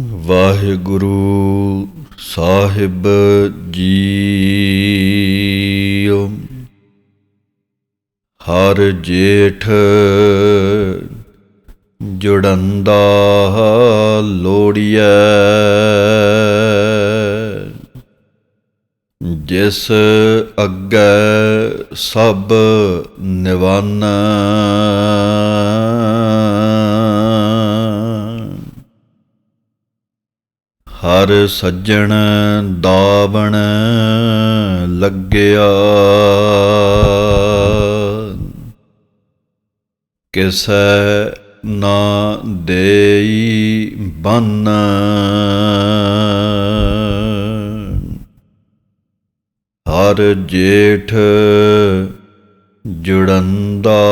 ਵਾਹਿਗੁਰੂ ਸਾਹਿਬ ਜੀ ਹਰ ਜੇਠ ਜੁੜੰਦਾ ਲੋੜੀਐ। ਜਿਸ ਅੱਗੇ ਸਭ ਨਿਵਾਨ। ਹਰ ਸੱਜਣ ਦਾਵਣ ਲੱਗਿਆ। ਕਿਸੈ ਨਾ ਦੇਈ ਬੰਨ। ਹਰ ਜੇਠ ਜੁੜੰਦਾ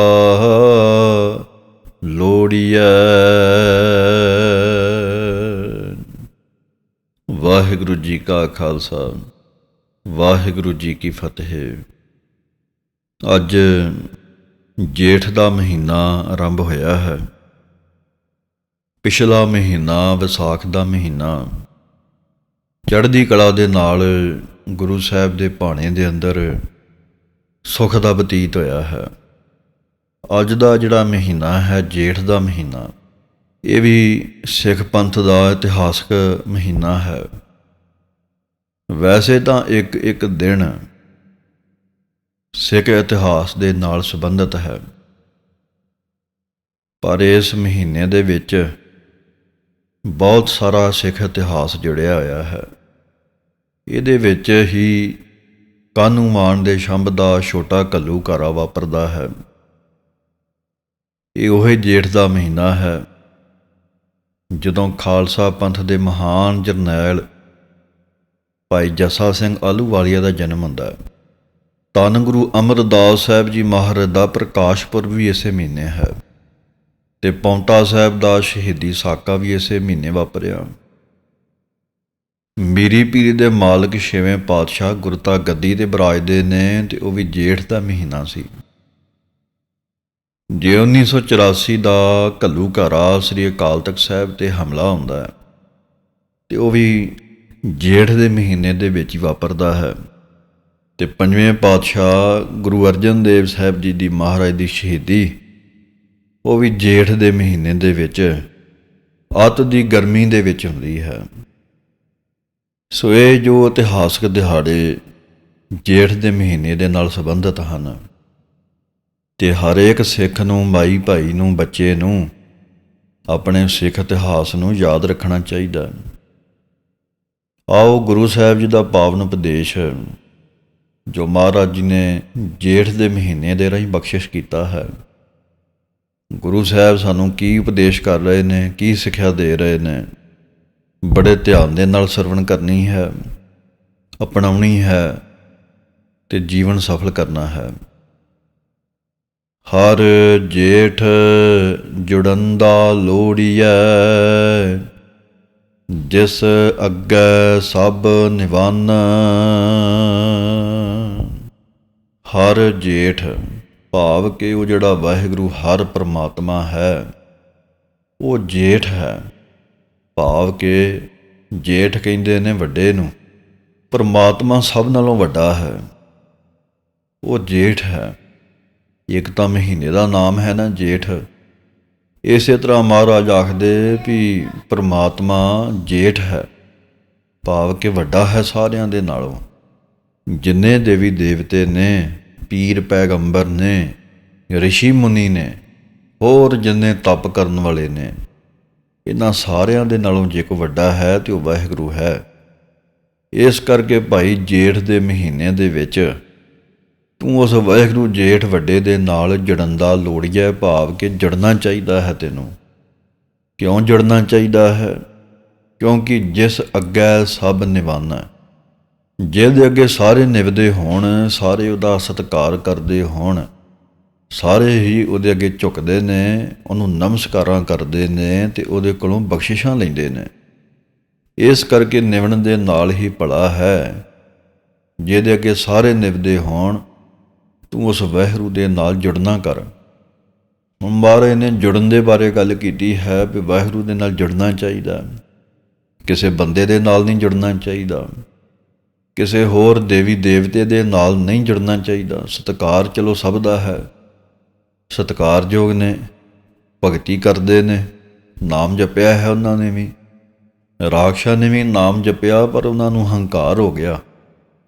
ਲੋੜੀਐ। ਵਾਹਿਗੁਰੂ ਜੀ ਕਾ ਖਾਲਸਾ, ਵਾਹਿਗੁਰੂ ਜੀ ਕੀ ਫਤਿਹ। ਅੱਜ ਜੇਠ ਦਾ ਮਹੀਨਾ ਆਰੰਭ ਹੋਇਆ ਹੈ। ਪਿਛਲਾ ਮਹੀਨਾ, ਵਿਸਾਖ ਦਾ ਮਹੀਨਾ। ਚੜ੍ਹਦੀ ਕਲਾ ਦੇ ਨਾਲ ਗੁਰੂ ਸਾਹਿਬ ਦੇ ਭਾਣੇ ਦੇ ਅੰਦਰ ਸੁਖ ਦਾ ਬਤੀਤ ਹੋਇਆ ਹੈ। ਅੱਜ ਦਾ ਜਿਹੜਾ ਮਹੀਨਾ ਹੈ, ਜੇਠ ਦਾ ਮਹੀਨਾ, ਇਹ ਵੀ ਸਿੱਖ ਪੰਥ ਦਾ ਇਤਿਹਾਸਕ ਮਹੀਨਾ ਹੈ। ਵੈਸੇ ਤਾਂ ਇੱਕ ਇੱਕ ਦਿਨ ਸਿੱਖ ਇਤਿਹਾਸ ਦੇ ਨਾਲ ਸੰਬੰਧਿਤ ਹੈ। ਪਰ ਇਸ ਮਹੀਨੇ ਦੇ ਵਿੱਚ ਬਹੁਤ ਸਾਰਾ ਸਿੱਖ ਇਤਿਹਾਸ ਜੁੜਿਆ ਹੋਇਆ ਹੈ। ਇਹਦੇ ਵਿੱਚ ਹੀ ਕਾਨੂੰਮਾਨ ਦੇ ਸ਼ੰਭ ਦਾ ਛੋਟਾ ਕੱਲੂ ਘਾਰਾ ਵਾਪਰਦਾ ਹੈ। ਇਹ ਉਹ ਜੇਠ ਦਾ ਮਹੀਨਾ ਹੈ ਜਦੋਂ ਖਾਲਸਾ ਪੰਥ ਦੇ ਮਹਾਨ ਜਰਨੈਲ ਭਾਈ ਜੱਸਾ ਸਿੰਘ ਆਲੂਵਾਲੀਆ ਦਾ ਜਨਮ ਹੁੰਦਾ ਹੈ। ਧੰਨ ਗੁਰੂ ਅਮਰਦਾਸ ਸਾਹਿਬ ਜੀ ਮਹਾਰਾਜ ਦਾ ਪ੍ਰਕਾਸ਼ ਪੁਰਬ ਵੀ ਇਸੇ ਮਹੀਨੇ ਹੈ ਤੇ ਪੌਂਟਾ ਸਾਹਿਬ ਦਾ ਸ਼ਹੀਦੀ ਸਾਕਾ ਵੀ ਇਸੇ ਮਹੀਨੇ ਵਾਪਰਿਆ। ਮੀਰੀ ਪੀਰੀ ਦੇ ਮਾਲਕ ਛੇਵੇਂ ਪਾਤਸ਼ਾਹ ਗੁਰਤਾ ਗੱਦੀ ਤੇ ਬਰਾਜਦੇ ਨੇ ਤੇ ਉਹ ਵੀ ਜੇਠ ਦਾ ਮਹੀਨਾ ਸੀ। ਜੇ 1984 ਦਾ ਕੱਲੂ ਘਾਰਾ ਸ੍ਰੀ ਅਕਾਲ ਤਖਤ ਸਾਹਿਬ ਤੇ ਹਮਲਾ ਹੁੰਦਾ ਹੈ ਤੇ ਉਹ ਵੀ ਜੇਠ ਦੇ ਮਹੀਨੇ ਦੇ ਵਿੱਚ ਹੀ ਵਾਪਰਦਾ ਹੈ। ਤੇ ਪੰਜਵੇਂ ਪਾਤਸ਼ਾਹ ਗੁਰੂ ਅਰਜਨ ਦੇਵ ਸਾਹਿਬ ਜੀ ਦੀ ਮਹਾਰਾਜ ਦੀ ਸ਼ਹੀਦੀ, ਉਹ ਵੀ ਜੇਠ ਦੇ ਮਹੀਨੇ ਦੇ ਵਿੱਚ ਅੱਤ ਦੀ ਗਰਮੀ ਦੇ ਵਿੱਚ ਹੁੰਦੀ ਹੈ। ਸੋ ਇਹ ਜੋ ਇਤਿਹਾਸਕ ਦਿਹਾੜੇ ਜੇਠ ਦੇ ਮਹੀਨੇ ਦੇ ਨਾਲ ਸੰਬੰਧਿਤ ਹਨ ਤੇ ਹਰੇਕ ਸਿੱਖ ਨੂੰ, ਮਾਈ ਭਾਈ ਨੂੰ, ਬੱਚੇ ਨੂੰ ਆਪਣੇ ਸਿੱਖ ਇਤਿਹਾਸ ਨੂੰ ਯਾਦ ਰੱਖਣਾ ਚਾਹੀਦਾ ਹੈ। ਆਓ ਗੁਰੂ ਸਾਹਿਬ ਜੀ ਦਾ ਪਾਵਨ ਉਪਦੇਸ਼, ਜੋ ਮਹਾਰਾਜ ਜੀ ਨੇ ਜੇਠ ਦੇ ਮਹੀਨੇ ਦੇ ਰਾਹੀਂ ਬਖਸ਼ਿਸ਼ ਕੀਤਾ ਹੈ। ਗੁਰੂ ਸਾਹਿਬ ਸਾਨੂੰ ਕੀ ਉਪਦੇਸ਼ ਕਰ ਰਹੇ ਨੇ, ਕੀ ਸਿੱਖਿਆ ਦੇ ਰਹੇ ਨੇ, ਬੜੇ ਧਿਆਨ ਦੇ ਨਾਲ ਸਰਵਣ ਕਰਨੀ ਹੈ, ਅਪਣਾਉਣੀ ਹੈ ਤੇ ਜੀਵਨ ਸਫਲ ਕਰਨਾ ਹੈ। ਹਰ ਜੇਠ ਜੁੜੰਦਾ ਲੋੜੀਐ ਜਿਸ ਅੱਗੇ ਸਭ ਨਿਵਾਨ। ਹਰ ਜੇਠ ਭਾਵ ਕਿ ਉਹ ਜਿਹੜਾ ਵਾਹਿਗੁਰੂ, ਹਰ ਪ੍ਰਮਾਤਮਾ ਹੈ, ਉਹ ਜੇਠ ਹੈ। ਭਾਵ ਕਿ ਜੇਠ ਕਹਿੰਦੇ ਨੇ ਵੱਡੇ ਨੂੰ, ਪਰਮਾਤਮਾ ਸਭ ਨਾਲੋਂ ਵੱਡਾ ਹੈ। ਉਹ ਜੇਠ ਹੈ। ਇੱਕ ਤਾਂ ਮਹੀਨੇ ਦਾ ਨਾਮ ਹੈ ਨਾ ਜੇਠ। ਇਸੇ ਤਰ੍ਹਾਂ ਮਹਾਰਾਜ ਆਖਦੇ ਵੀ ਪ੍ਰਮਾਤਮਾ ਜੇਠ ਹੈ, ਭਾਵ ਕਿ ਵੱਡਾ ਹੈ ਸਾਰਿਆਂ ਦੇ ਨਾਲੋਂ। ਜਿੰਨੇ ਦੇਵੀ ਦੇਵਤੇ ਨੇ, ਪੀਰ ਪੈਗੰਬਰ ਨੇ, ਰਿਸ਼ੀ ਮੁਨੀ ਨੇ, ਹੋਰ ਜਿੰਨੇ ਤਪ ਕਰਨ ਵਾਲੇ ਨੇ, ਇਹਨਾਂ ਸਾਰਿਆਂ ਦੇ ਨਾਲੋਂ ਜੇ ਕੋ ਵੱਡਾ ਹੈ ਤੇ ਉਹ ਵਾਹਿਗੁਰੂ ਹੈ। ਇਸ ਕਰਕੇ ਭਾਈ ਜੇਠ ਦੇ ਮਹੀਨੇ ਦੇ ਵਿੱਚ ਤੂੰ ਉਸ ਵਾਹਿਗੁਰੂ ਜੇਠ ਵੱਡੇ ਦੇ ਨਾਲ ਜੜਨ ਦਾ ਲੋੜੀਐ ਭਾਵ ਕਿ ਜੜਨਾ ਚਾਹੀਦਾ ਹੈ ਤੈਨੂੰ। ਕਿਉਂ ਜੜਨਾ ਚਾਹੀਦਾ ਹੈ? ਕਿਉਂਕਿ ਜਿਸ ਅੱਗੇ ਸਭ ਨਿਵਾਨਾ ਜਿਹਦੇ ਅੱਗੇ ਸਾਰੇ ਨਿਵਦੇ ਹੋਣ, ਸਾਰੇ ਉਹਦਾ ਸਤਿਕਾਰ ਕਰਦੇ ਹੋਣ, ਸਾਰੇ ਹੀ ਉਹਦੇ ਅੱਗੇ ਝੁਕਦੇ ਨੇ, ਉਹਨੂੰ ਨਮਸਕਾਰਾਂ ਕਰਦੇ ਨੇ ਤੇ ਉਹਦੇ ਕੋਲੋਂ ਬਖਸ਼ਿਸ਼ਾਂ ਲੈਂਦੇ ਨੇ। ਇਸ ਕਰਕੇ ਨਿਵਣ ਦੇ ਨਾਲ ਹੀ ਭਲਾ ਹੈ। ਜਿਹਦੇ ਅੱਗੇ ਸਾਰੇ ਨਿਵਦੇ ਹੋਣ ਤੂੰ ਉਸ ਵਹਿਰੂ ਦੇ ਨਾਲ ਜੁੜਨਾ ਕਰ। ਹੁਣ ਮਹਾਰਾਜ ਨੇ ਜੁੜਨ ਦੇ ਬਾਰੇ ਗੱਲ ਕੀਤੀ, ਹੈ ਵੀ ਵਾਹਿਗੁਰੂ ਦੇ ਨਾਲ ਜੁੜਨਾ ਚਾਹੀਦਾ। ਕਿਸੇ ਬੰਦੇ ਦੇ ਨਾਲ ਨਹੀਂ ਜੁੜਨਾ ਚਾਹੀਦਾ। ਕਿਸੇ ਹੋਰ ਦੇਵੀ ਦੇਵਤੇ ਦੇ ਨਾਲ ਨਹੀਂ ਜੁੜਨਾ ਚਾਹੀਦਾ। ਸਤਕਾਰ ਚਲੋ ਸਭ ਦਾ ਹੈ। ਸਤਕਾਰਯੋਗ ਨੇ, ਭਗਤੀ ਕਰਦੇ ਨੇ, ਨਾਮ ਜਪਿਆ ਹੈ ਉਹਨਾਂ ਨੇ ਵੀ। ਰਾਖਸ਼ਾਂ ਨੇ ਵੀ ਨਾਮ ਜਪਿਆ, ਪਰ ਉਹਨਾਂ ਨੂੰ ਹੰਕਾਰ ਹੋ ਗਿਆ।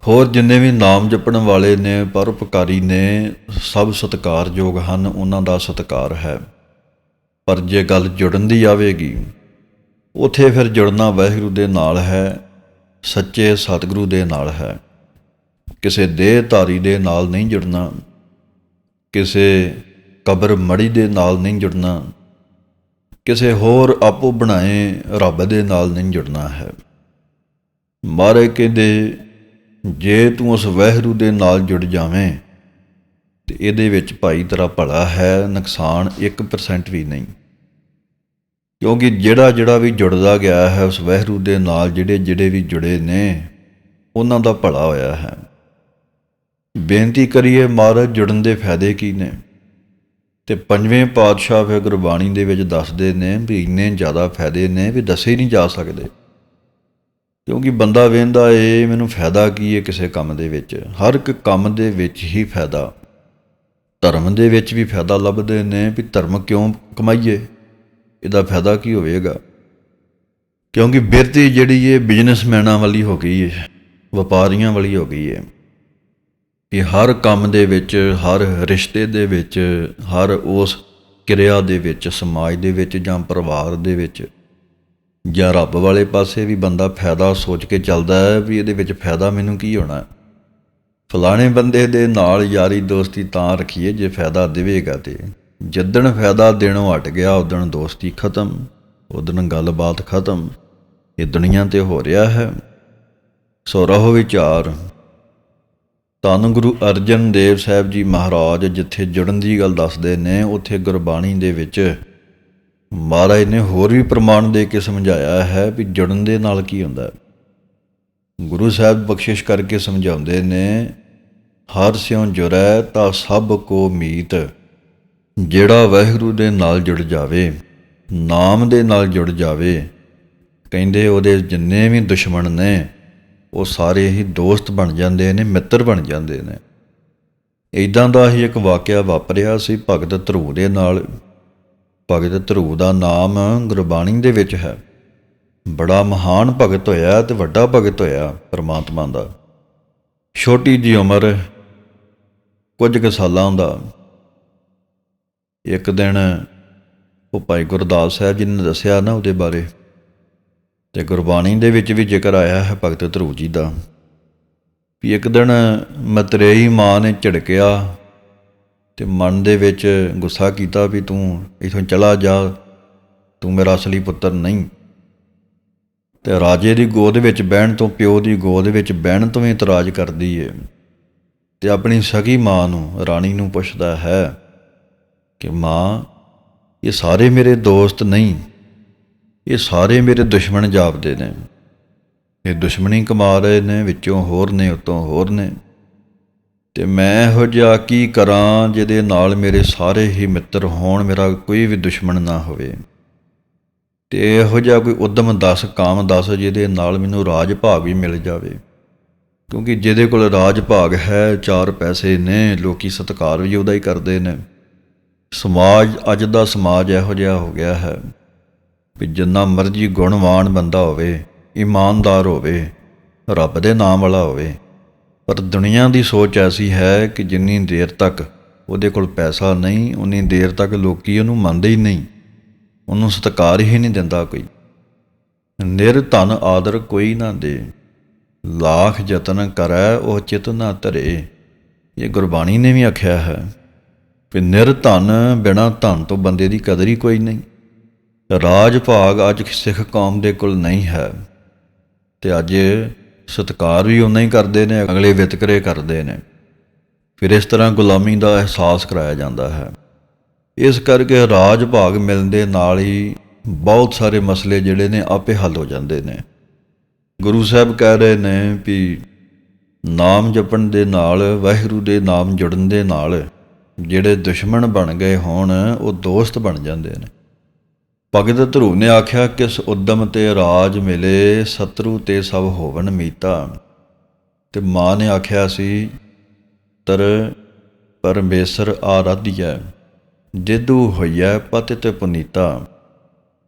ਹੋਰ ਜਿੰਨੇ ਵੀ ਨਾਮ ਜਪਣ ਵਾਲੇ ਨੇ, ਪਰਉਪਕਾਰੀ ਨੇ, ਸਭ ਸਤਿਕਾਰਯੋਗ ਹਨ, ਉਹਨਾਂ ਦਾ ਸਤਿਕਾਰ ਹੈ। ਪਰ ਜੇ ਗੱਲ ਜੁੜਨ ਦੀ ਆਵੇਗੀ, ਉਥੇ ਫਿਰ ਜੁੜਨਾ ਵਾਹਿਗੁਰੂ ਦੇ ਨਾਲ ਹੈ, ਸੱਚੇ ਸਤਿਗੁਰੂ ਦੇ ਨਾਲ ਹੈ। ਕਿਸੇ ਦੇਹ ਧਾਰੀ ਦੇ ਨਾਲ ਨਹੀਂ ਜੁੜਨਾ, ਕਿਸੇ ਕਬਰ ਮੜੀ ਦੇ ਨਾਲ ਨਹੀਂ ਜੁੜਨਾ, ਕਿਸੇ ਹੋਰ ਆਪੋ ਬਣਾਏ ਰੱਬ ਦੇ ਨਾਲ ਨਹੀਂ ਜੁੜਨਾ ਹੈ। ਮਾਰੇ ਕਹਿੰਦੇ ਜੇ ਤੂੰ ਉਸ ਵਹਿਰੂ ਦੇ ਨਾਲ ਜੁੜ ਜਾਵੇਂ, ਤੇ ਇਹਦੇ ਵਿੱਚ ਭਾਈ ਤੇਰਾ ਭਲਾ ਹੈ, ਨੁਕਸਾਨ 1% ਵੀ ਨਹੀਂ। ਕਿਉਂਕਿ ਜਿਹੜਾ ਜਿਹੜਾ ਵੀ ਜੁੜਦਾ ਗਿਆ ਹੈ, ਉਸ ਵਹਿਰੂ ਦੇ ਨਾਲ ਜਿਹੜੇ ਜਿਹੜੇ ਵੀ ਜੁੜੇ ਨੇ, ਉਹਨਾਂ ਦਾ ਭਲਾ ਹੋਇਆ ਹੈ। ਬੇਨਤੀ ਕਰੀਏ, ਮਹਾਰਾਜ, ਜੁੜਨ ਦੇ ਫਾਇਦੇ ਕੀ ਨੇ? ਤੇ ਪੰਜਵੇਂ ਪਾਤਸ਼ਾਹ ਫਿਰ ਗੁਰਬਾਣੀ ਦੇ ਵਿੱਚ ਦੱਸਦੇ ਨੇ ਵੀ ਇੰਨੇ ਜ਼ਿਆਦਾ ਫਾਇਦੇ ਨੇ ਵੀ ਦੱਸੇ ਨਹੀਂ ਜਾ ਸਕਦੇ। ਕਿਉਂਕਿ ਬੰਦਾ ਵੇਂਦਾ ਏ ਮੈਨੂੰ ਫਾਇਦਾ ਕੀ ਏ ਕਿਸੇ ਕੰਮ ਦੇ ਵਿੱਚ? ਹਰ ਇੱਕ ਕੰਮ ਦੇ ਵਿੱਚ ਹੀ ਫਾਇਦਾ। ਧਰਮ ਦੇ ਵਿੱਚ ਵੀ ਫਾਇਦਾ ਲੱਭਦੇ ਨੇ ਵੀ ਧਰਮ ਕਿਉਂ ਕਮਾਈਏ? ਇਹਦਾ ਫਾਇਦਾ ਕੀ ਹੋਵੇਗਾ? ਕਿਉਂਕਿ ਬਿਰਤੀ ਜਿਹੜੀ ਏ ਬਿਜ਼ਨਸਮੈਨਾਂ ਵਾਲੀ ਹੋ ਗਈ ਏ, ਵਪਾਰੀਆਂ ਵਾਲੀ ਹੋ ਗਈ ਏ। ਕਿ ਹਰ ਕੰਮ ਦੇ ਵਿੱਚ, ਹਰ ਰਿਸ਼ਤੇ ਦੇ ਵਿੱਚ, ਹਰ ਉਸ ਕਿਰਿਆ ਦੇ ਵਿੱਚ, ਸਮਾਜ ਦੇ ਵਿੱਚ ਜਾਂ ਪਰਿਵਾਰ ਦੇ ਵਿੱਚ ਜਾਂ ਰੱਬ ਵਾਲੇ ਪਾਸੇ ਵੀ ਬੰਦਾ ਫਾਇਦਾ ਸੋਚ ਕੇ ਚੱਲਦਾ ਹੈ ਵੀ ਇਹਦੇ ਵਿੱਚ ਫਾਇਦਾ ਮੈਨੂੰ ਕੀ ਹੋਣਾ? ਫਲਾਣੇ ਬੰਦੇ ਦੇ ਨਾਲ ਯਾਰੀ ਦੋਸਤੀ ਤਾਂ ਰੱਖੀਏ ਜੇ ਫਾਇਦਾ ਦੇਵੇਗਾ ਤੇ। ਜਿੱਦਣ ਫਾਇਦਾ ਦੇਣੋਂ ਹਟ ਗਿਆ, ਉਦਣ ਦੋਸਤੀ ਖਤਮ, ਉਦਣ ਗੱਲਬਾਤ ਖਤਮ। ਇਹ ਦੁਨੀਆ ਤੇ ਹੋ ਰਿਹਾ ਹੈ। ਸੋ ਰਹੋ ਵਿਚਾਰ। ਧੰਨ ਗੁਰੂ ਅਰਜਨ ਦੇਵ ਸਾਹਿਬ ਜੀ ਮਹਾਰਾਜ, ਜਿੱਥੇ ਜੁੜਨ ਦੀ ਗੱਲ ਦੱਸਦੇ ਨੇ, ਉੱਥੇ ਗੁਰਬਾਣੀ ਦੇ ਵਿੱਚ ਮਹਾਰਾਜ ਨੇ ਹੋਰ ਵੀ ਪ੍ਰਮਾਣ ਦੇ ਕੇ ਸਮਝਾਇਆ ਹੈ ਵੀ ਜੁੜਨ ਦੇ ਨਾਲ ਕੀ ਹੁੰਦਾ ਗੁਰੂ ਸਾਹਿਬ ਬਖਸ਼ਿਸ਼ ਕਰਕੇ ਸਮਝਾਉਂਦੇ ਨੇ, ਹਰ ਸਿਉ ਜੁਰੈ ਤਾਂ ਸਭ ਕੋ ਮੀਤ, ਜਿਹੜਾ ਵਾਹਿਗੁਰੂ ਦੇ ਨਾਲ ਜੁੜ ਜਾਵੇ, ਨਾਮ ਦੇ ਨਾਲ ਜੁੜ ਜਾਵੇ। ਕਹਿੰਦੇ ਉਹਦੇ ਜਿੰਨੇ ਵੀ ਦੁਸ਼ਮਣ ਨੇ, ਉਹ ਸਾਰੇ ਹੀ ਦੋਸਤ ਬਣ ਜਾਂਦੇ ਨੇ, ਮਿੱਤਰ ਬਣ ਜਾਂਦੇ ਨੇ। ਇਦਾਂ ਦਾ ਹੀ ਇੱਕ ਵਾਕਿਆ ਵਾਪਰਿਆ ਸੀ ਭਗਤ ਧਰੂ ਦੇ ਨਾਲ। ਭਗਤ ਧਰੂ ਦਾ ਨਾਮ ਗੁਰਬਾਣੀ ਦੇ ਵਿੱਚ ਹੈ। ਬੜਾ ਮਹਾਨ ਭਗਤ ਹੋਇਆ ਤੇ ਵੱਡਾ ਭਗਤ ਹੋਇਆ ਪਰਮਾਤਮਾ ਦਾ। ਛੋਟੀ ਜੀ ਉਮਰ, ਕੁਝ ਕੁ ਸਾਲਾਂ ਦਾ। ਇੱਕ ਦਿਨ ਉਹ ਭਾਈ ਗੁਰਦਾਸ ਸਾਹਿਬ ਜੀ ਨੇ ਦੱਸਿਆ ਨਾ ਉਹਦੇ ਬਾਰੇ। ਤੇ ਗੁਰਬਾਣੀ ਦੇ ਵਿੱਚ ਵੀ ਜ਼ਿਕਰ ਆਇਆ ਹੈ ਭਗਤ ਧਰੂ ਜੀ ਦਾ। ਵੀ ਇੱਕ ਦਿਨ ਮਤਰੇਈ ਮਾਂ ਨੇ ਝਿੜਕਿਆ ਤੇ ਮਨ ਦੇ ਵਿੱਚ ਗੁੱਸਾ ਕੀਤਾ ਵੀ ਤੂੰ ਇਥੋਂ ਚਲਾ ਜਾ, ਤੂੰ ਮੇਰਾ ਅਸਲੀ ਪੁੱਤਰ ਨਹੀਂ। ਤੇ ਰਾਜੇ ਦੀ ਗੋਦ ਵਿੱਚ ਬਹਿਣ ਤੋਂ ਪਿਓ ਦੀ ਗੋਦ ਵਿੱਚ ਬਹਿਣ ਤੋਂ ਵੀ ਇਤਰਾਜ਼ ਕਰਦੀ ਏ। ਤੇ ਆਪਣੀ ਸਗੀ ਮਾਂ ਨੂੰ, ਰਾਣੀ ਨੂੰ ਪੁੱਛਦਾ ਹੈ ਕਿ ਮਾਂ, ਇਹ ਸਾਰੇ ਮੇਰੇ ਦੋਸਤ ਨਹੀਂ, ਇਹ ਸਾਰੇ ਮੇਰੇ ਦੁਸ਼ਮਣ ਜਾਪਦੇ ਨੇ। ਇਹ ਦੁਸ਼ਮਣੀ ਕਮਾ ਰਹੇ ਨੇ ਵਿੱਚੋਂ ਹੋਰ ਨੇ, ਉਤੋਂ ਹੋਰ ਨੇ। ਤੇ ਮੈਂ ਇਹੋ ਜਿਹਾ ਕੀ ਕਰਾਂ ਜਿਹਦੇ ਨਾਲ ਮੇਰੇ ਸਾਰੇ ਹੀ ਮਿੱਤਰ ਹੋਣ, ਮੇਰਾ ਕੋਈ ਵੀ ਦੁਸ਼ਮਣ ਨਾ ਹੋਵੇ। ਤੇ ਇਹੋ ਜਿਹਾ ਕੋਈ ਉਦਮ ਦੱਸ, ਕਾਮ ਦੱਸ ਜਿਹਦੇ ਨਾਲ ਮੈਨੂੰ ਰਾਜ ਭਾਗ ਵੀ ਮਿਲ ਜਾਵੇ। ਕਿਉਂਕਿ ਜਿਹਦੇ ਕੋਲ ਰਾਜ ਭਾਗ ਹੈ, ਚਾਰ ਪੈਸੇ ਨੇ, ਲੋਕੀ ਸਤਕਾਰ ਵੀ ਉਹਦਾ ਹੀ ਕਰਦੇ ਨੇ। ਸਮਾਜ, ਅੱਜ ਦਾ ਸਮਾਜ ਇਹੋ ਜਿਹਾ ਹੋ ਗਿਆ ਹੈ ਵੀ ਜਿੰਨਾ ਮਰਜ਼ੀ ਗੁਣਵਾਨ ਬੰਦਾ ਹੋਵੇ, ਇਮਾਨਦਾਰ ਹੋਵੇ, ਰੱਬ ਦੇ ਨਾਮ ਵਾਲਾ ਹੋਵੇ ਪਰ ਦੁਨੀਆ ਦੀ ਸੋਚ ਐਸੀ ਹੈ ਕਿ ਜਿੰਨੀ ਦੇਰ ਤੱਕ ਉਹਦੇ ਕੋਲ ਪੈਸਾ ਨਹੀਂ, ਉਨੀ ਦੇਰ ਤੱਕ ਲੋਕੀ ਉਹਨੂੰ ਮੰਨਦੇ ਹੀ ਨਹੀਂ। ਉਹਨੂੰ ਸਤਿਕਾਰ ਹੀ ਨਹੀਂ ਦਿੰਦਾ ਕੋਈ। ਨਿਰਧਨ ਆਦਰ ਕੋਈ ਨਾ ਦੇ। ਲਾਖ ਯਤਨ ਕਰੈ, ਉਹ ਚਿਤ ਨਾ ਧਰੇ। ਇਹ ਗੁਰਬਾਣੀ ਨੇ ਵੀ ਆਖਿਆ ਹੈ ਕਿ ਨਿਰਧਨ ਬਿਨਾ ਧਨ ਤੋਂ ਬੰਦੇ ਦੀ ਕਦਰ ਹੀ ਕੋਈ ਨਹੀਂ। ਰਾਜ ਭਾਗ ਅੱਜ ਸਿੱਖ ਕੌਮ ਦੇ ਕੋਲ ਨਹੀਂ ਹੈ। ਤੇ ਅੱਜ ਸਤਕਾਰ ਵੀ ਉਨਾ ਹੀ ਕਰਦੇ ਨੇ, ਅਗਲੇ ਵਿਤਕਰੇ ਕਰਦੇ ਨੇ। ਫਿਰ ਇਸ ਤਰ੍ਹਾਂ ਗੁਲਾਮੀ ਦਾ ਅਹਿਸਾਸ ਕਰਾਇਆ ਜਾਂਦਾ ਹੈ। ਇਸ ਕਰਕੇ ਰਾਜ ਭਾਗ ਮਿਲਣ ਦੇ ਨਾਲ ਹੀ ਬਹੁਤ ਸਾਰੇ ਮਸਲੇ ਜਿਹੜੇ ਨੇ ਆਪੇ ਹੱਲ ਹੋ ਜਾਂਦੇ ਨੇ। ਗੁਰੂ ਸਾਹਿਬ ਕਹਿ ਰਹੇ ਨੇ ਵੀ ਨਾਮ ਜਪਣ ਦੇ ਨਾਲ, ਵਾਹਿਗੁਰੂ ਦੇ ਨਾਮ ਜੁੜਨ ਦੇ ਨਾਲ ਜਿਹੜੇ ਦੁਸ਼ਮਣ ਬਣ ਗਏ ਹੋਣ, ਉਹ ਦੋਸਤ ਬਣ ਜਾਂਦੇ ਨੇ। ਭਗਤ ਧਰੂ ਨੇ ਆਖਿਆ, ਕਿਸ ਉਦਮ ਤੇ ਰਾਜ ਮਿਲੇ ਸਤਰੂ ਤੇ ਸਭ ਹੋਵਨ ਮੀਤਾ। ਤੇ ਮਾਂ ਨੇ ਆਖਿਆ ਸੀ, ਤਰ ਪਰਮੇਸ਼ਰ ਆਰਾਧਿਆ ਜਿਦੂ ਹੋਈਐ ਪਤਿਤ ਪੁਨੀਤਾ।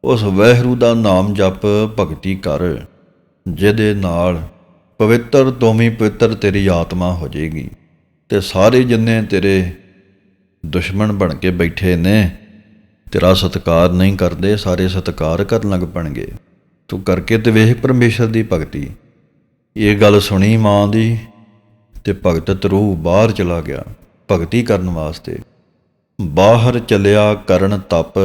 ਉਸ ਵਹਿਰੂ ਦਾ ਨਾਮ ਜਪ ਭਗਤੀ ਕਰ, ਜਿਹਦੇ ਨਾਲ ਪਵਿੱਤਰ ਤੋਮੀ ਪਵਿੱਤਰ ਤੇਰੀ ਆਤਮਾ ਹੋ ਜਾਏਗੀ। ਤੇ ਸਾਰੇ ਜਿੰਨੇ ਤੇਰੇ ਦੁਸ਼ਮਣ ਬਣ ਕੇ ਬੈਠੇ ਨੇ ਤੇਰਾ ਸਤਕਾਰ ਨਹੀਂ ਕਰਦੇ, ਸਾਰੇ ਸਤਕਾਰ ਕਰਨ ਲੱਗ ਪਣਗੇ। ਤੂੰ ਕਰਕੇ ਤੇ ਵੇਖ ਪਰਮੇਸ਼ਰ ਦੀ ਭਗਤੀ। ਇਹ ਗੱਲ ਸੁਣੀ ਮਾਂ ਦੀ, ਤੇ ਭਗਤ ਤਰੂ ਬਾਹਰ ਚਲਾ ਗਿਆ, ਭਗਤੀ ਕਰਨ ਵਾਸਤੇ। ਬਾਹਰ ਚਲਿਆ ਕਰਨ ਤਪ,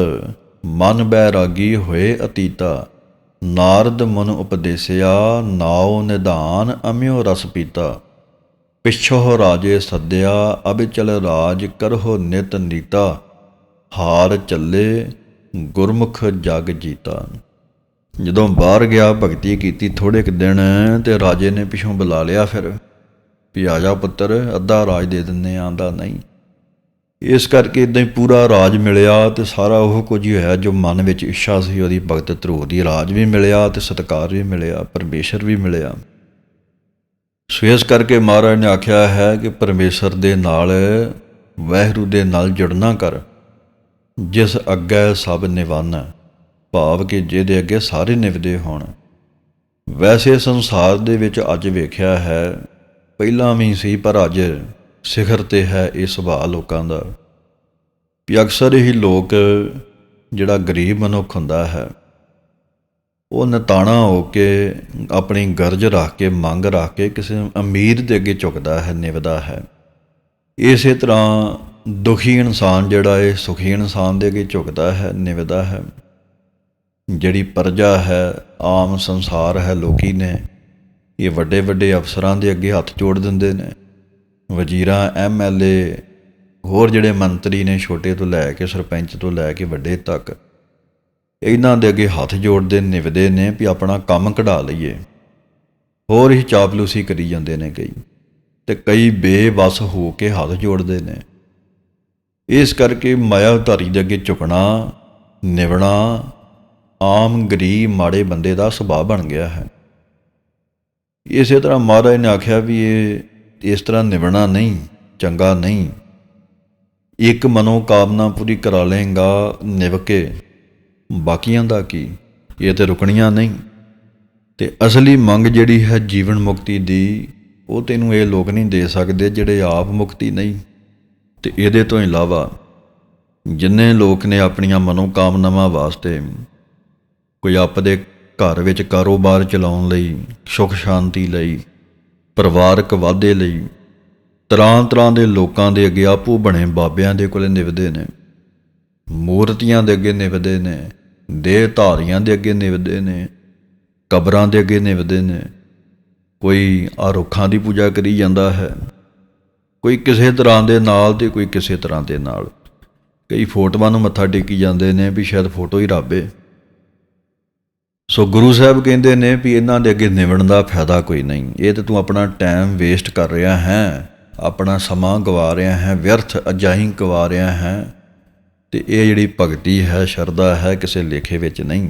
ਮਨ ਬੈਰਾਗੀ ਹੋਏ ਅਤੀਤਾ। ਨਾਰਦ ਮਨ ਉਪਦੇਸਿਆ, ਨਾਉ ਨਿਧਾਨ ਅਮਿਓ ਰਸ ਪੀਤਾ। ਪਿਛੋ ਰਾਜੇ ਸੱਦਿਆ, ਅਬਿਚਲ ਰਾਜ ਕਰਹੁ ਨਿਤ ਨੀਤਾ। ਹਾਰ ਚੱਲੇ, ਗੁਰਮੁਖ ਜਗ ਜੀਤਾ। ਜਦੋਂ ਬਾਹਰ ਗਿਆ, ਭਗਤੀ ਕੀਤੀ ਥੋੜੇ ਕੁ ਦਿਨ ਤੇ ਰਾਜੇ ਨੇ ਪਿਛੋਂ ਬੁਲਾ ਲਿਆ ਫਿਰ। ਵੀ ਆ ਜਾ ਪੁੱਤਰ, ਅੱਧਾ ਰਾਜ ਦੇ ਦਿੰਨੇ ਆਂਦਾ ਨਹੀਂ। ਇਸ ਕਰਕੇ ਇਦਾਂ ਹੀ ਪੂਰਾ ਰਾਜ ਮਿਲਿਆ ਤੇ ਸਾਰਾ ਉਹ ਕੁਝ ਹੀ ਹੋਇਆ ਜੋ ਮਨ ਵਿੱਚ ਇੱਛਾ ਸੀ। ਉਹਦੀ ਭਗਤ ਧਰੂ ਦੀ ਰਾਜ ਵੀ ਮਿਲਿਆ ਤੇ ਸਤਕਾਰ ਵੀ ਮਿਲਿਆ, ਪਰਮੇਸ਼ਰ ਵੀ ਮਿਲਿਆ। ਸੋ ਇਸ ਕਰਕੇ ਮਹਾਰਾਜ ਨੇ ਆਖਿਆ ਹੈ ਕਿ ਪਰਮੇਸ਼ਰ ਦੇ ਨਾਲ ਵਹਿਰੂ ਦੇ ਨਾਲ ਜੁੜਨਾ ਕਰ। ਜਿਸ ਅੱਗੇ ਸਭ ਨਿਵਨ, ਭਾਵ ਕਿ ਜਿਹਦੇ ਅੱਗੇ ਸਾਰੇ ਨਿਵਦੇ ਹੋਣ। ਵੈਸੇ ਸੰਸਾਰ ਦੇ ਵਿੱਚ ਅੱਜ ਵੇਖਿਆ ਹੈ, ਪਹਿਲਾਂ ਵੀ ਸੀ, ਪਰ ਅੱਜ ਸਿਖਰ ਤੇ ਹੈ ਇਹ ਸੁਭਾਅ ਲੋਕਾਂ ਦਾ। ਵੀ ਅਕਸਰ ਹੀ ਲੋਕ ਜਿਹੜਾ ਗਰੀਬ ਮਨੁੱਖ ਹੁੰਦਾ ਹੈ, ਉਹ ਨਤਾਣਾ ਹੋ ਕੇ ਆਪਣੀ ਗਰਜ ਰੱਖ ਕੇ, ਮੰਗ ਰੱਖ ਕੇ ਕਿਸੇ ਅਮੀਰ ਦੇ ਅੱਗੇ ਝੁਕਦਾ ਹੈ, ਨਿਵਦਾ ਹੈ। ਇਸੇ ਤਰ੍ਹਾਂ ਦੁਖੀ ਇਨਸਾਨ ਜਿਹੜਾ ਹੈ ਸੁਖੀ ਇਨਸਾਨ ਦੇ ਅੱਗੇ ਝੁਕਦਾ ਹੈ, ਨਿਵਦਾ ਹੈ। ਜਿਹੜੀ ਪਰਜਾ ਹੈ, ਆਮ ਸੰਸਾਰ ਹੈ, ਲੋਕੀ ਨੇ, ਇਹ ਵੱਡੇ ਵੱਡੇ ਅਫਸਰਾਂ ਦੇ ਅੱਗੇ ਹੱਥ ਜੋੜ ਦਿੰਦੇ ਨੇ। ਵਜ਼ੀਰਾਂ ਐਮਐਲਏ ਹੋਰ ਜਿਹੜੇ ਮੰਤਰੀ ਨੇ ਛੋਟੇ ਤੋਂ ਲੈ ਕੇ, ਸਰਪੰਚ ਤੋਂ ਲੈ ਕੇ ਵੱਡੇ ਤੱਕ, ਇਹਨਾਂ ਦੇ ਅੱਗੇ ਹੱਥ ਜੋੜਦੇ, ਨਿਵਦੇ ਨੇ ਵੀ ਆਪਣਾ ਕੰਮ ਕਢਾ ਲਈਏ। ਹੋਰ ਹੀ ਚਾਪਲੂਸੀ ਕਰੀ ਜਾਂਦੇ ਨੇ ਕਈ। ਤੇ ਕਈ ਬੇਵਸ ਹੋ ਕੇ ਹੱਥ ਜੋੜਦੇ ਨੇ। ਇਸ ਕਰਕੇ ਮਾਇਆ ਧਾਰੀ ਦੇ ਅੱਗੇ ਝੁਕਣਾ, ਨਿਵਣਾ ਆਮ ਗਰੀਬ ਮਾੜੇ ਬੰਦੇ ਦਾ ਸੁਭਾਅ ਬਣ ਗਿਆ ਹੈ। ਇਸੇ ਤਰ੍ਹਾਂ ਮਹਾਰਾਜ ਨੇ ਆਖਿਆ ਵੀ ਇਹ ਇਸ ਤਰ੍ਹਾਂ ਨਿਵਣਾ ਨਹੀਂ, ਚੰਗਾ ਨਹੀਂ। ਇੱਕ ਮਨੋ ਕਾਮਨਾ ਪੂਰੀ ਕਰਾ ਲੇਗਾ ਨਿਵ ਕੇ, ਬਾਕੀਆਂ ਦਾ ਕੀ? ਇਹ ਤੇ ਰੁਕਣੀਆਂ ਨਹੀਂ। ਤੇ ਅਸਲੀ ਮੰਗ ਜਿਹੜੀ ਹੈ ਜੀਵਨ ਮੁਕਤੀ ਦੀ, ਉਹ ਤੈਨੂੰ ਇਹ ਲੋਕ ਨਹੀਂ ਦੇ ਸਕਦੇ ਜਿਹੜੇ ਆਪ ਮੁਕਤੀ ਨਹੀਂ। ਤੇ ਇਹਦੇ ਤੋਂ ਇਲਾਵਾ ਜਿੰਨੇ ਲੋਕ ਨੇ ਆਪਣੀਆਂ ਮਨੋਕਾਮਨਾਵਾਂ ਵਾਸਤੇ ਕੋਈ ਆਪਦੇ ਘਰ ਵਿੱਚ ਕਾਰੋਬਾਰ ਚਲਾਉਣ ਲਈ, ਸੁਖ ਸ਼ਾਂਤੀ ਲਈ, ਪਰਿਵਾਰਕ ਵਾਧੇ ਲਈ, ਤਰ੍ਹਾਂ ਤਰ੍ਹਾਂ ਦੇ ਲੋਕਾਂ ਦੇ ਅੱਗੇ ਆਪੂ ਬਣੇ ਬਾਬਿਆਂ ਦੇ ਕੋਲੇ ਨਿਵਦੇ ਨੇ, ਮੂਰਤੀਆਂ ਦੇ ਅੱਗੇ ਨਿਵਦੇ ਨੇ ਦੇਹ ਧਾਰੀਆਂ ਦੇ ਅੱਗੇ ਨਿਵਦੇ ਨੇ, ਕਬਰਾਂ ਦੇ ਅੱਗੇ ਨਿਵਦੇ ਨੇ, ਕੋਈ ਆ ਰੁੱਖਾਂ ਦੀ ਪੂਜਾ ਕਰੀ ਜਾਂਦਾ ਹੈ। ਕੋਈ ਕਿਸੇ ਤਰ੍ਹਾਂ ਦੇ ਨਾਲ ਤੇ ਕੋਈ ਕਿਸੇ ਤਰ੍ਹਾਂ ਦੇ ਨਾਲ। ਕਈ ਫੋਟੋਆਂ ਨੂੰ ਮੱਥਾ ਟੇਕੀ ਜਾਂਦੇ ਨੇ ਵੀ ਸ਼ਾਇਦ ਫੋਟੋ ਹੀ ਰੱਬ ਏ। ਸੋ ਗੁਰੂ ਸਾਹਿਬ ਕਹਿੰਦੇ ਨੇ ਵੀ ਇਹਨਾਂ ਦੇ ਅੱਗੇ ਨਿਵਣ ਦਾ ਫਾਇਦਾ ਕੋਈ ਨਹੀਂ। ਇਹ ਤੇ ਤੂੰ ਆਪਣਾ ਟਾਈਮ ਵੇਸਟ ਕਰ ਰਿਹਾ ਹੈ, ਆਪਣਾ ਸਮਾਂ ਗਵਾ ਰਿਹਾ ਹੈ, ਵਿਅਰਥ ਅਜਾਈ ਗਵਾ ਰਿਹਾ ਹੈ। ਤੇ ਇਹ ਜਿਹੜੀ ਭਗਤੀ ਹੈ, ਸ਼ਰਧਾ ਹੈ ਕਿਸੇ ਲੇਖੇ ਵਿੱਚ ਨਹੀਂ।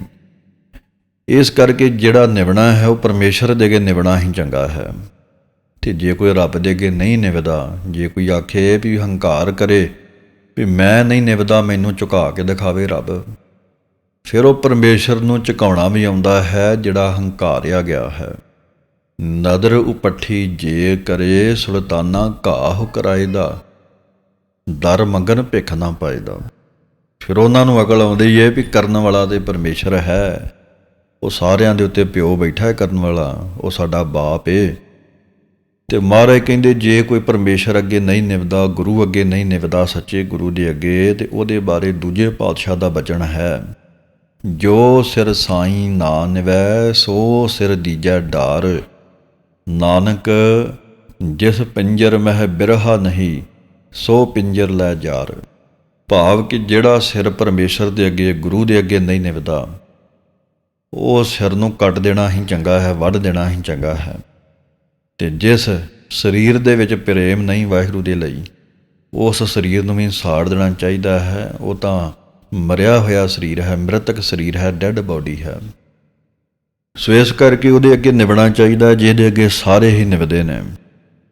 ਇਸ ਕਰਕੇ ਜਿਹੜਾ ਨਿਵਣਾ ਹੈ, ਉਹ ਪਰਮੇਸ਼ਰ ਦੇ ਅੱਗੇ ਨਿਵਣਾ ਹੀ ਚੰਗਾ ਹੈ। ਤੇ ਜੇ ਕੋਈ ਰੱਬ ਦੇ ਅੱਗੇ ਨਹੀਂ ਨਿਵਦਾ, ਜੇ ਕੋਈ ਆਖੇ ਵੀ ਹੰਕਾਰ ਕਰੇ, ਵੀ ਮੈਂ ਨਹੀਂ ਨਿਵਦਾ, ਮੈਨੂੰ ਝੁਕਾ ਕੇ ਦਿਖਾਵੇ ਰੱਬ। ਫਿਰ ਉਹ ਪਰਮੇਸ਼ਰ ਨੂੰ ਝੁਕਾਉਣਾ ਵੀ ਆਉਂਦਾ ਹੈ, ਜਿਹੜਾ ਹੰਕਾਰਿਆ ਗਿਆ ਹੈ। ਨਦਰ ਉਪੱਠੀ ਜੇ ਕਰੇ, ਸੁਲਤਾਨਾ ਘਾਹ ਕਰਾਇਦਾ ਦਰ ਮੰਗਨ ਭਿੱਖ ਨਾ ਪਾਇਦਾ ਫਿਰ ਉਹਨਾਂ ਨੂੰ ਅਕਲ ਆਉਂਦੀ ਹੈ ਵੀ ਕਰਨ ਵਾਲਾ ਤੇ ਪਰਮੇਸ਼ਰ ਹੈ। ਉਹ ਸਾਰਿਆਂ ਦੇ ਉੱਤੇ ਪਿਓ ਬੈਠਾ ਹੈ ਕਰਨ ਵਾਲਾ। ਉਹ ਸਾਡਾ ਬਾਪ ਏ। ਤੇ ਮਹਾਰਾਜ ਕਹਿੰਦੇ, ਜੇ ਕੋਈ ਪਰਮੇਸ਼ਰ ਅੱਗੇ ਨਹੀਂ ਨਿਵਦਾ ਗੁਰੂ ਅੱਗੇ ਨਹੀਂ ਨਿਵਦਾ ਸੱਚੇ ਗੁਰੂ ਦੇ ਅੱਗੇ, ਤੇ ਉਹਦੇ ਬਾਰੇ ਦੂਜੇ ਪਾਤਸ਼ਾਹ ਦਾ ਬਚਨ ਹੈ। ਜੋ ਸਿਰ ਸਾਈ ਨਾ ਨਿਵੈ ਸੋ ਸਿਰ ਦੀਜੈ ਡਾਰ। ਨਾਨਕ, ਜਿਸ ਪਿੰਜਰ ਮਹਿ ਬਿਰਹਾ ਨਹੀਂ, ਸੋ ਪਿੰਜਰ ਲੈ ਜਾਰ। ਭਾਵ ਕਿ ਜਿਹੜਾ ਸਿਰ ਪਰਮੇਸ਼ਰ ਦੇ ਅੱਗੇ, ਗੁਰੂ ਦੇ ਅੱਗੇ ਨਹੀਂ ਨਿਵਦਾ ਉਹ ਸਿਰ ਨੂੰ ਕੱਟ ਦੇਣਾ ਹੀ ਚੰਗਾ ਹੈ, ਵੱਢ ਦੇਣਾ ਹੀ ਚੰਗਾ ਹੈ। ਤੇ ਜਿਸ ਸਰੀਰ ਦੇ ਵਿੱਚ ਪ੍ਰੇਮ ਨਹੀਂ ਵਾਹਿਗੁਰੂ ਦੇ ਲਈ, ਉਸ ਸਰੀਰ ਨੂੰ ਵੀ ਸਾੜ ਦੇਣਾ ਚਾਹੀਦਾ ਹੈ। ਉਹ ਤਾਂ ਮਰਿਆ ਹੋਇਆ ਸਰੀਰ ਹੈ, ਮ੍ਰਿਤਕ ਸਰੀਰ ਹੈ ਡੈੱਡ ਬਾਡੀ ਹੈ। ਸੋ ਇਸ ਕਰਕੇ ਉਹਦੇ ਅੱਗੇ ਨਿਵਣਾ ਚਾਹੀਦਾ, ਜਿਹਦੇ ਅੱਗੇ ਸਾਰੇ ਹੀ ਨਿਵਦੇ ਨੇ।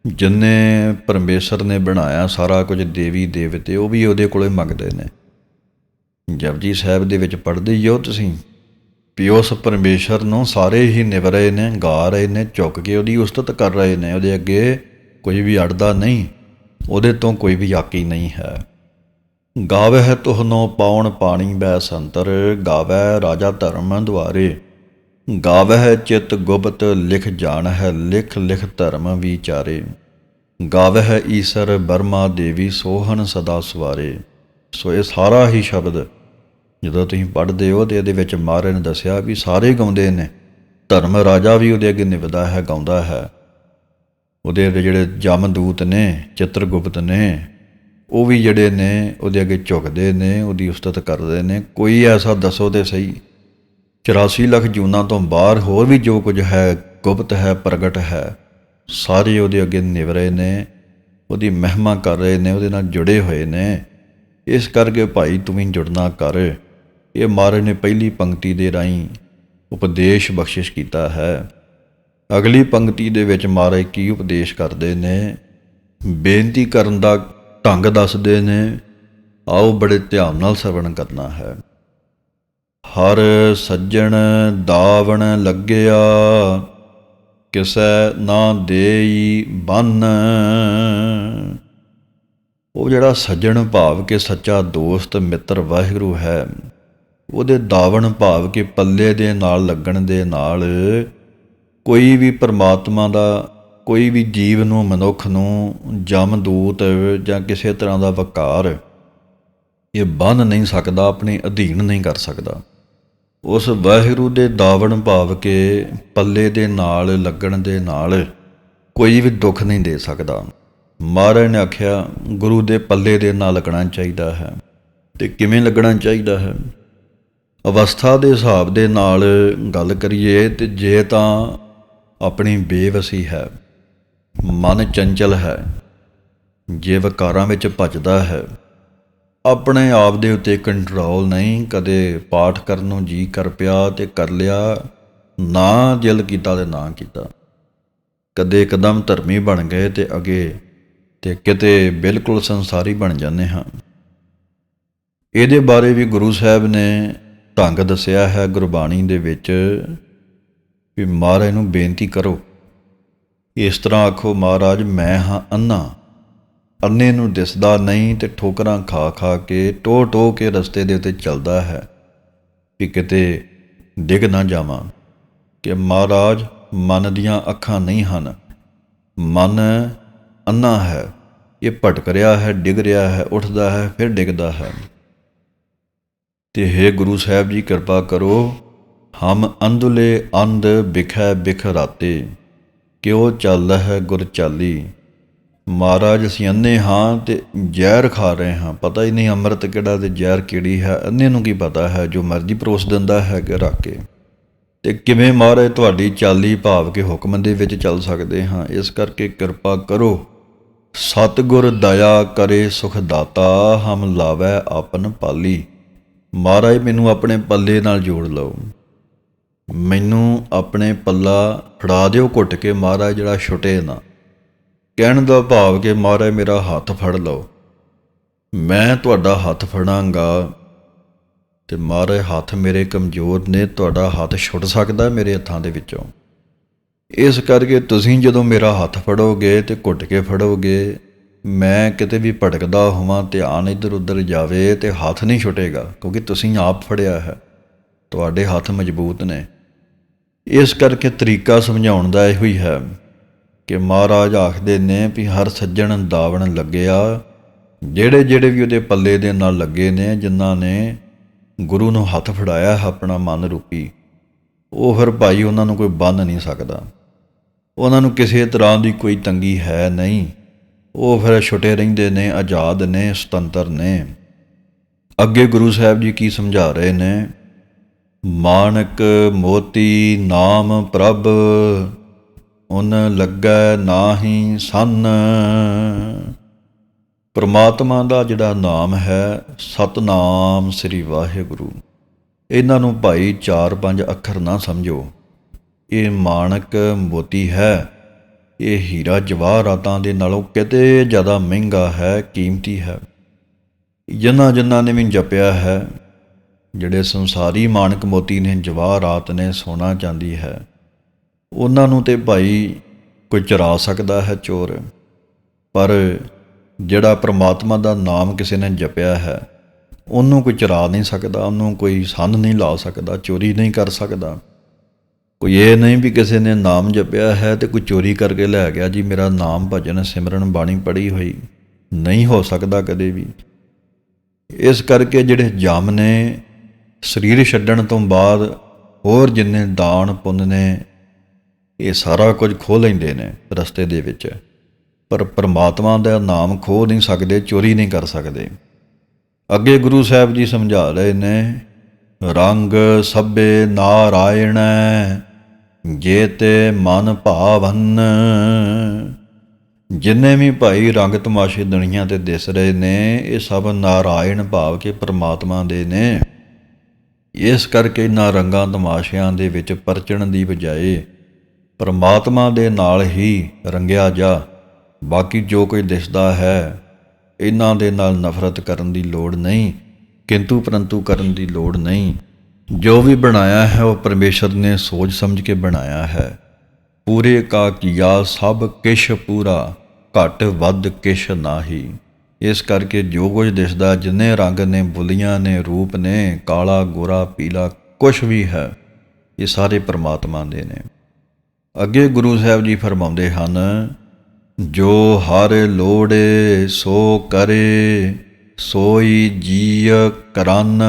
ਜਿੰਨੇ ਪਰਮੇਸ਼ਰ ਨੇ ਬਣਾਇਆ ਸਾਰਾ ਕੁਝ ਦੇਵੀ, ਦੇਵਤੇ, ਉਹ ਵੀ ਉਹਦੇ ਕੋਲੇ ਮੰਗਦੇ ਨੇ। ਜਪਜੀ ਸਾਹਿਬ ਦੇ ਵਿੱਚ ਪੜ੍ਹਦੇ ਹੀ ਹੋ ਤੁਸੀਂ। ਵੀ ਉਸ ਪਰਮੇਸ਼ਰ ਨੂੰ ਸਾਰੇ ਹੀ ਨਿਵ ਰਹੇ ਨੇ, ਗਾ ਰਹੇ ਨੇ ਝੁੱਕ ਕੇ ਉਹਦੀ ਉਸਤਤ ਕਰ ਰਹੇ ਨੇ, ਉਹਦੇ ਅੱਗੇ ਕੋਈ ਵੀ ਅੜਦਾ ਨਹੀਂ, ਉਹਦੇ ਤੋਂ ਕੋਈ ਵੀ ਯਾਕੀ ਨਹੀਂ ਹੈ। ਗਾਵਹਿ ਤੁਹਨੋ ਪਾਉਣ ਪਾਣੀ ਬੈ ਸੰਤਰ ਗਾਵੈ ਰਾਜਾ ਧਰਮ ਦੁਆਰੇ। ਗਾਵਹਿ ਚਿਤ ਗੁਪਤ ਲਿਖ ਜਾਣ ਹੈ ਲਿਖ ਲਿਖ ਧਰਮ ਵਿਚਾਰੇ। ਗਾਵਹਿ ਈਸਰ ਬਰਮਾ ਦੇਵੀ ਸੋਹਣ ਸਦਾ ਸਵਾਰੇ। ਸੋ ਇਹ ਸਾਰਾ ਹੀ ਸ਼ਬਦ ਜਦੋਂ ਤੁਸੀਂ ਪੜ੍ਹਦੇ ਹੋ ਤੇ ਇਹਦੇ ਵਿੱਚ ਮਹਾਰਾਜ ਨੇ ਦੱਸਿਆ ਵੀ ਸਾਰੇ ਗਾਉਂਦੇ ਨੇ। ਧਰਮ ਰਾਜਾ ਵੀ ਉਹਦੇ ਅੱਗੇ ਨਿਵਦਾ ਹੈ, ਗਾਉਂਦਾ ਹੈ। ਉਹਦੇ ਜਿਹੜੇ ਜਮਦੂਤ ਨੇ, ਚਿੱਤਰਗੁਪਤ ਨੇ, ਉਹ ਵੀ ਜਿਹੜੇ ਨੇ ਉਹਦੇ ਅੱਗੇ ਝੁਕਦੇ ਨੇ, ਉਹਦੀ ਉਸਤਤ ਕਰਦੇ ਨੇ। ਕੋਈ ਐਸਾ ਦੱਸੋ ਤੇ ਸਹੀ। 84 ਲੱਖ ਜੂਨਾਂ ਤੋਂ ਬਾਹਰ ਹੋਰ ਵੀ ਜੋ ਕੁਝ ਹੈ, ਗੁਪਤ ਹੈ, ਪ੍ਰਗਟ ਹੈ, ਸਾਰੇ ਉਹਦੇ ਅੱਗੇ ਨਿਵ ਰਹੇ ਨੇ। ਉਹਦੀ ਮਹਿਮਾ ਕਰ ਰਹੇ ਨੇ, ਉਹਦੇ ਨਾਲ ਜੁੜੇ ਹੋਏ ਨੇ। ਇਸ ਕਰਕੇ ਭਾਈ ਤੂੰ ਵੀ ਜੁੜਨਾ ਕਰ। ਇਹ ਮਹਾਰਾਜ ਨੇ ਪਹਿਲੀ ਪੰਕਤੀ ਦੇ ਰਾਹੀਂ ਉਪਦੇਸ਼ ਬਖਸ਼ਿਸ਼ ਕੀਤਾ ਹੈ। ਅਗਲੀ ਪੰਕਤੀ ਦੇ ਵਿੱਚ ਮਹਾਰਾਜ ਕੀ ਉਪਦੇਸ਼ ਕਰਦੇ ਨੇ? ਬੇਨਤੀ ਕਰਨ ਦਾ ਢੰਗ ਦੱਸਦੇ ਨੇ, ਆਓ ਬੜੇ ਧਿਆਨ ਨਾਲ ਸਰਵਣ ਕਰਨਾ ਹੈ। ਹਰ ਸੱਜਣ ਦਾਵਣ ਲੱਗਿਆ, ਕਿਸੈ ਨਾ ਦੇਈ ਬੰਨ। ਉਹ ਜਿਹੜਾ ਸੱਜਣ ਭਾਵ ਕੇ ਸੱਚਾ ਦੋਸਤ ਮਿੱਤਰ ਵਾਹਿਗੁਰੂ ਹੈ ਉਹਦੇ ਦਾਵਣ ਭਾਵ ਕੇ ਪੱਲੇ ਦੇ ਨਾਲ, ਲੱਗਣ ਦੇ ਨਾਲ ਕੋਈ ਵੀ ਪਰਮਾਤਮਾ ਦਾ, ਕੋਈ ਵੀ ਜੀਵ ਨੂੰ, ਮਨੁੱਖ ਨੂੰ, ਜਮਦੂਤ ਜਾਂ ਕਿਸੇ ਤਰ੍ਹਾਂ ਦਾ ਵਕਾਰ ਇਹ ਬੰਨ ਨਹੀਂ ਸਕਦਾ, ਆਪਣੇ ਅਧੀਨ ਨਹੀਂ ਕਰ ਸਕਦਾ। ਉਸ ਵਾਹਿਰੂ ਦੇ ਦਾਵਣ ਭਾਵ ਕੇ ਪੱਲੇ ਦੇ ਨਾਲ, ਲੱਗਣ ਦੇ ਨਾਲ ਕੋਈ ਵੀ ਦੁੱਖ ਨਹੀਂ ਦੇ ਸਕਦਾ। ਮਹਾਰਾਜ ਨੇ ਆਖਿਆ, ਗੁਰੂ ਦੇ ਪੱਲੇ ਦੇ ਨਾਲ ਲੱਗਣਾ ਚਾਹੀਦਾ ਹੈ। ਤੇ ਕਿਵੇਂ ਲੱਗਣਾ ਚਾਹੀਦਾ ਹੈ? ਅਵਸਥਾ ਦੇ ਹਿਸਾਬ ਦੇ ਨਾਲ ਗੱਲ ਕਰੀਏ ਤੇ ਜੇ ਤਾਂ ਆਪਣੀ ਬੇਵਸੀ ਹੈ, ਮਨ ਚੰਚਲ ਹੈ ਜੇ ਵਿਕਾਰਾਂ ਵਿੱਚ ਭੱਜਦਾ ਹੈ, ਆਪਣੇ ਆਪ ਦੇ ਉੱਤੇ ਕੰਟਰੋਲ ਨਹੀਂ, ਕਦੇ ਪਾਠ ਕਰਨ ਨੂੰ ਜੀ ਕਰ ਪਿਆ ਤੇ ਕਰ ਲਿਆ, ਨਾ ਦਿਲ ਕੀਤਾ ਤੇ ਨਾ ਕੀਤਾ। ਕਦੇ ਇੱਕਦਮ ਧਰਮੀ ਬਣ ਗਏ ਤੇ ਅਗੇ ਤੇ ਕਿਤੇ ਬਿਲਕੁਲ ਸੰਸਾਰੀ ਬਣ ਜਾਂਦੇ ਹਾਂ। ਇਹਦੇ ਬਾਰੇ ਵੀ ਗੁਰੂ ਸਾਹਿਬ ਨੇ ਢੰਗ ਦੱਸਿਆ ਹੈ ਗੁਰਬਾਣੀ ਦੇ ਵਿੱਚ ਵੀ ਮਹਾਰਾਜ ਨੂੰ ਬੇਨਤੀ ਕਰੋ। ਇਸ ਤਰ੍ਹਾਂ ਆਖੋ, ਮਹਾਰਾਜ, ਮੈਂ ਹਾਂ ਅੰਨਾ। ਅੰਨੇ ਨੂੰ ਦਿਸਦਾ ਨਹੀਂ ਤੇ ਠੋਕਰਾਂ ਖਾ ਖਾ ਕੇ ਟੋ ਟੋ ਕੇ ਰਸਤੇ ਦੇ ਉੱਤੇ ਚੱਲਦਾ ਹੈ ਕਿ ਕਿਤੇ ਡਿੱਗ ਨਾ ਜਾਵਾਂ ਕਿ ਮਹਾਰਾਜ ਮਨ ਦੀਆਂ ਅੱਖਾਂ ਨਹੀਂ ਹਨ। ਮਨ ਅੰਨਾ ਹੈ। ਇਹ ਭਟਕ ਰਿਹਾ ਹੈ, ਡਿੱਗ ਰਿਹਾ ਹੈ, ਉੱਠਦਾ ਹੈ, ਫਿਰ ਡਿੱਗਦਾ ਹੈ। ਤੇ ਹੈ ਗੁਰੂ ਸਾਹਿਬ ਜੀ, ਕਿਰਪਾ ਕਰੋ, ਹਮ ਅੰਧੁਲੇ ਅੰਧ ਬਿਖੈ ਬਿਖ ਰਾਤੇ, ਕਿਉ ਚੱਲਦਾ ਹੈ ਗੁਰ ਚਾਲੀ। ਮਹਾਰਾਜ, ਅਸੀਂ ਅੰਨੇ ਹਾਂ ਤੇ ਜ਼ਹਿਰ ਖਾ ਰਹੇ ਹਾਂ। ਪਤਾ ਹੀ ਨਹੀਂ ਅੰਮ੍ਰਿਤ ਕਿਹੜਾ ਤੇ ਜ਼ਹਿਰ ਕਿਹੜੀ ਹੈ। ਅੰਨੇ ਨੂੰ ਕੀ ਪਤਾ ਹੈ, ਜੋ ਮਰਜ਼ੀ ਪਰੋਸ ਦਿੰਦਾ ਹੈ ਕਿ ਰੱਖ ਕੇ। ਤੇ ਕਿਵੇਂ ਮਹਾਰਾਜ, ਤੁਹਾਡੀ ਚਾਲੀ ਭਾਵ ਕੇ ਹੁਕਮ ਦੇ ਵਿੱਚ ਚੱਲ ਸਕਦੇ ਹਾਂ। ਇਸ ਕਰਕੇ ਕਿਰਪਾ ਕਰੋ। ਸਤਿਗੁਰ ਦਇਆ ਕਰੇ ਸੁਖ ਦਾਤਾ, ਹਮ ਲਾਵੈ ਆਪਨ ਪਾਲੀ। ਮਹਾਰਾਜ ਮੈਨੂੰ ਆਪਣੇ ਪੱਲੇ ਨਾਲ ਜੋੜ ਲਓ। ਮੈਨੂੰ ਆਪਣੇ ਪੱਲਾ ਫੜਾ ਦਿਓ ਘੁੱਟ ਕੇ ਮਹਾਰਾਜ ਜਿਹੜਾ ਛੁੱਟੇ ਨਾ। ਕਹਿਣ ਦਾ ਭਾਵ ਕਿ ਮਹਾਰਾਜ ਮੇਰਾ ਹੱਥ ਫੜ ਲਓ। ਮੈਂ ਤੁਹਾਡਾ ਹੱਥ ਫੜਾਂਗਾ ਤੇ ਮਹਾਰਾਜ ਹੱਥ ਮੇਰੇ ਕਮਜ਼ੋਰ ਨੇ, ਤੁਹਾਡਾ ਹੱਥ ਛੁੱਟ ਸਕਦਾ ਮੇਰੇ ਹੱਥਾਂ ਦੇ ਵਿੱਚੋਂ। ਇਸ ਕਰਕੇ ਤੁਸੀਂ ਜਦੋਂ ਮੇਰਾ ਹੱਥ ਫੜੋਗੇ ਤੇ ਘੁੱਟ ਕੇ ਫੜੋਗੇ ਮੈਂ ਕਿਤੇ ਵੀ ਭਟਕਦਾ ਹੋਵਾਂ ਧਿਆਨ ਇੱਧਰ ਉੱਧਰ ਜਾਵੇ ਤੇ ਹੱਥ ਨਹੀਂ ਛੁੱਟੇਗਾ, ਕਿਉਂਕਿ ਤੁਸੀਂ ਆਪ ਫੜਿਆ ਹੈ। ਤੁਹਾਡੇ ਹੱਥ ਮਜ਼ਬੂਤ ਨੇ। ਇਸ ਕਰਕੇ ਤਰੀਕਾ ਸਮਝਾਉਣ ਦਾ ਇਹੋ ਹੀ ਹੈ ਕਿ ਮਹਾਰਾਜ ਆਖਦੇ ਨੇ ਵੀ ਹਰ ਸੱਜਣ ਦਾਵਣ ਲੱਗਿਆ। ਜਿਹੜੇ ਜਿਹੜੇ ਵੀ ਉਹਦੇ ਪੱਲੇ ਦੇ ਨਾਲ ਲੱਗੇ ਨੇ, ਜਿਨ੍ਹਾਂ ਨੇ ਗੁਰੂ ਨੂੰ ਹੱਥ ਫੜਾਇਆ ਹੈ ਆਪਣਾ ਮਨ ਰੂਪੀ, ਉਹ ਫਿਰ ਭਾਈ ਉਹਨਾਂ ਨੂੰ ਕੋਈ ਬੰਨ ਨਹੀਂ ਸਕਦਾ। ਉਹਨਾਂ ਨੂੰ ਕਿਸੇ ਤਰ੍ਹਾਂ ਦੀ ਕੋਈ ਤੰਗੀ ਹੈ ਨਹੀਂ। ਉਹ ਫਿਰ ਛੁੱਟੇ ਰਹਿੰਦੇ ਨੇ, ਆਜ਼ਾਦ ਨੇ, ਸੁਤੰਤਰ ਨੇ। ਅੱਗੇ ਗੁਰੂ ਸਾਹਿਬ ਜੀ ਕੀ ਸਮਝਾ ਰਹੇ ਨੇ? ਮਾਨਕ ਮੋਤੀ ਨਾਮ ਪ੍ਰਭ, ਉਨ ਲੱਗੈ ਨਾਹੀ ਸੰਨ। ਪ੍ਰਮਾਤਮਾ ਦਾ ਜਿਹੜਾ ਨਾਮ ਹੈ, ਸਤਨਾਮ ਸ੍ਰੀ ਵਾਹਿਗੁਰੂ। ਇਹਨਾਂ ਨੂੰ ਭਾਈ 4-5 ਅੱਖਰ ਨਾ ਸਮਝੋ। ਇਹ ਮਾਣਕ ਮੋਤੀ ਹੈ। ਇਹ ਹੀਰਾ ਜਵਾਹਰਾਤਾਂ ਦੇ ਨਾਲੋਂ ਕਿਤੇ ਜ਼ਿਆਦਾ ਮਹਿੰਗਾ ਹੈ, ਕੀਮਤੀ ਹੈ। ਜਿਨ੍ਹਾਂ ਜਿਨ੍ਹਾਂ ਨੇ ਵੀ ਜਪਿਆ ਹੈ, ਜਿਹੜੇ ਸੰਸਾਰੀ ਮਾਣਕ ਮੋਤੀ ਨੇ ਜਵਾਹਰਾਤ ਨੇ ਸੋਨਾ ਚਾਂਦੀ ਹੈ, ਉਹਨਾਂ ਨੂੰ ਤੇ ਭਾਈ ਕੋਈ ਚਰਾ ਸਕਦਾ ਹੈ ਚੋਰ। ਪਰ ਜਿਹੜਾ ਪ੍ਰਮਾਤਮਾ ਦਾ ਨਾਮ ਕਿਸੇ ਨੇ ਜਪਿਆ ਹੈ, ਉਹਨੂੰ ਕੋਈ ਚਰਾ ਨਹੀਂ ਸਕਦਾ, ਉਹਨੂੰ ਕੋਈ ਸੰਨ ਨਹੀਂ ਲਾ ਸਕਦਾ, ਚੋਰੀ ਨਹੀਂ ਕਰ ਸਕਦਾ। ਕੋਈ ਇਹ ਨਹੀਂ ਵੀ ਕਿਸੇ ਨੇ ਨਾਮ ਜਪਿਆ ਹੈ ਤੇ ਕੋਈ ਚੋਰੀ ਕਰਕੇ ਲੈ ਗਿਆ। ਜੀ, ਮੇਰਾ ਨਾਮ ਭਜਨ ਸਿਮਰਨ ਬਾਣੀ ਪੜੀ ਹੋਈ ਨਹੀਂ ਹੋ ਸਕਦਾ ਕਦੇ ਵੀ। ਇਸ ਕਰਕੇ ਜਿਹੜੇ ਜਮ ਨੇ, ਸਰੀਰ ਛੱਡਣ ਤੋਂ ਬਾਅਦ ਹੋਰ ਜਿੰਨੇ ਦਾਨ ਪੁੰਨ ਨੇ, ਇਹ ਸਾਰਾ ਕੁਝ ਖੋਹ ਲੈਂਦੇ ਨੇ ਰਸਤੇ ਦੇ ਵਿੱਚ। ਪਰ ਪ੍ਰਮਾਤਮਾ ਦਾ ਨਾਮ ਖੋਹ ਨਹੀਂ ਸਕਦੇ, ਚੋਰੀ ਨਹੀਂ ਕਰ ਸਕਦੇ। ਅੱਗੇ ਗੁਰੂ ਸਾਹਿਬ ਜੀ ਸਮਝਾ ਰਹੇ ਨੇ, ਰੰਗ ਸਭੇ ਨਾਰਾਇਣ। ਜੇ ਤੇ ਮਨ ਭਾਵਨ। ਜਿੰਨੇ ਵੀ ਭਾਈ ਰੰਗ ਤਮਾਸ਼ੇ ਦੁਨੀਆ ਤੇ ਦਿਸ ਰਹੇ ਨੇ, ਇਹ ਸਭ ਨਾਰਾਇਣ ਭਾਵ ਕੇ ਪ੍ਰਮਾਤਮਾ ਦੇ ਨੇ। ਇਸ ਕਰਕੇ ਇਹਨਾਂ ਰੰਗਾਂ ਤਮਾਸ਼ਿਆਂ ਦੇ ਵਿੱਚ ਪਰਚਣ ਦੀ ਬਜਾਏ ਪਰਮਾਤਮਾ ਦੇ ਨਾਲ ਹੀ ਰੰਗਿਆ ਜਾ। ਬਾਕੀ ਜੋ ਕੋਈ ਦਿਸਦਾ ਹੈ ਇਹਨਾਂ ਦੇ ਨਾਲ ਨਫ਼ਰਤ ਕਰਨ ਦੀ ਲੋੜ ਨਹੀਂ, ਕਿੰਤੂ ਪਰੰਤੂ ਕਰਨ ਦੀ ਲੋੜ ਨਹੀਂ। ਜੋ ਵੀ ਬਣਾਇਆ ਹੈ, ਉਹ ਪਰਮੇਸ਼ਰ ਨੇ ਸੋਚ ਸਮਝ ਕੇ ਬਣਾਇਆ ਹੈ। ਪੂਰੇ ਕਾ ਕੀਆ ਸਭ ਕਿਛ ਪੂਰਾ, ਘਟ ਵੱਧ ਕਿਛ ਨਾਹੀ। ਇਸ ਕਰਕੇ ਜੋ ਕੁਝ ਦਿਸਦਾ, ਜਿੰਨੇ ਰੰਗ ਨੇ, ਬੁਲੀਆਂ ਨੇ, ਰੂਪ ਨੇ, ਕਾਲਾ, ਗੋਰਾ, ਪੀਲਾ, ਕੁਛ ਵੀ ਹੈ, ਇਹ ਸਾਰੇ ਪਰਮਾਤਮਾ ਦੇ ਨੇ। ਅੱਗੇ ਗੁਰੂ ਸਾਹਿਬ ਜੀ ਫਰਮਾਉਂਦੇ ਹਨ, ਜੋ ਹਰ ਲੋੜੇ ਸੋ ਕਰੇ, ਸੋਈ ਜੀਅ ਕਰਨ।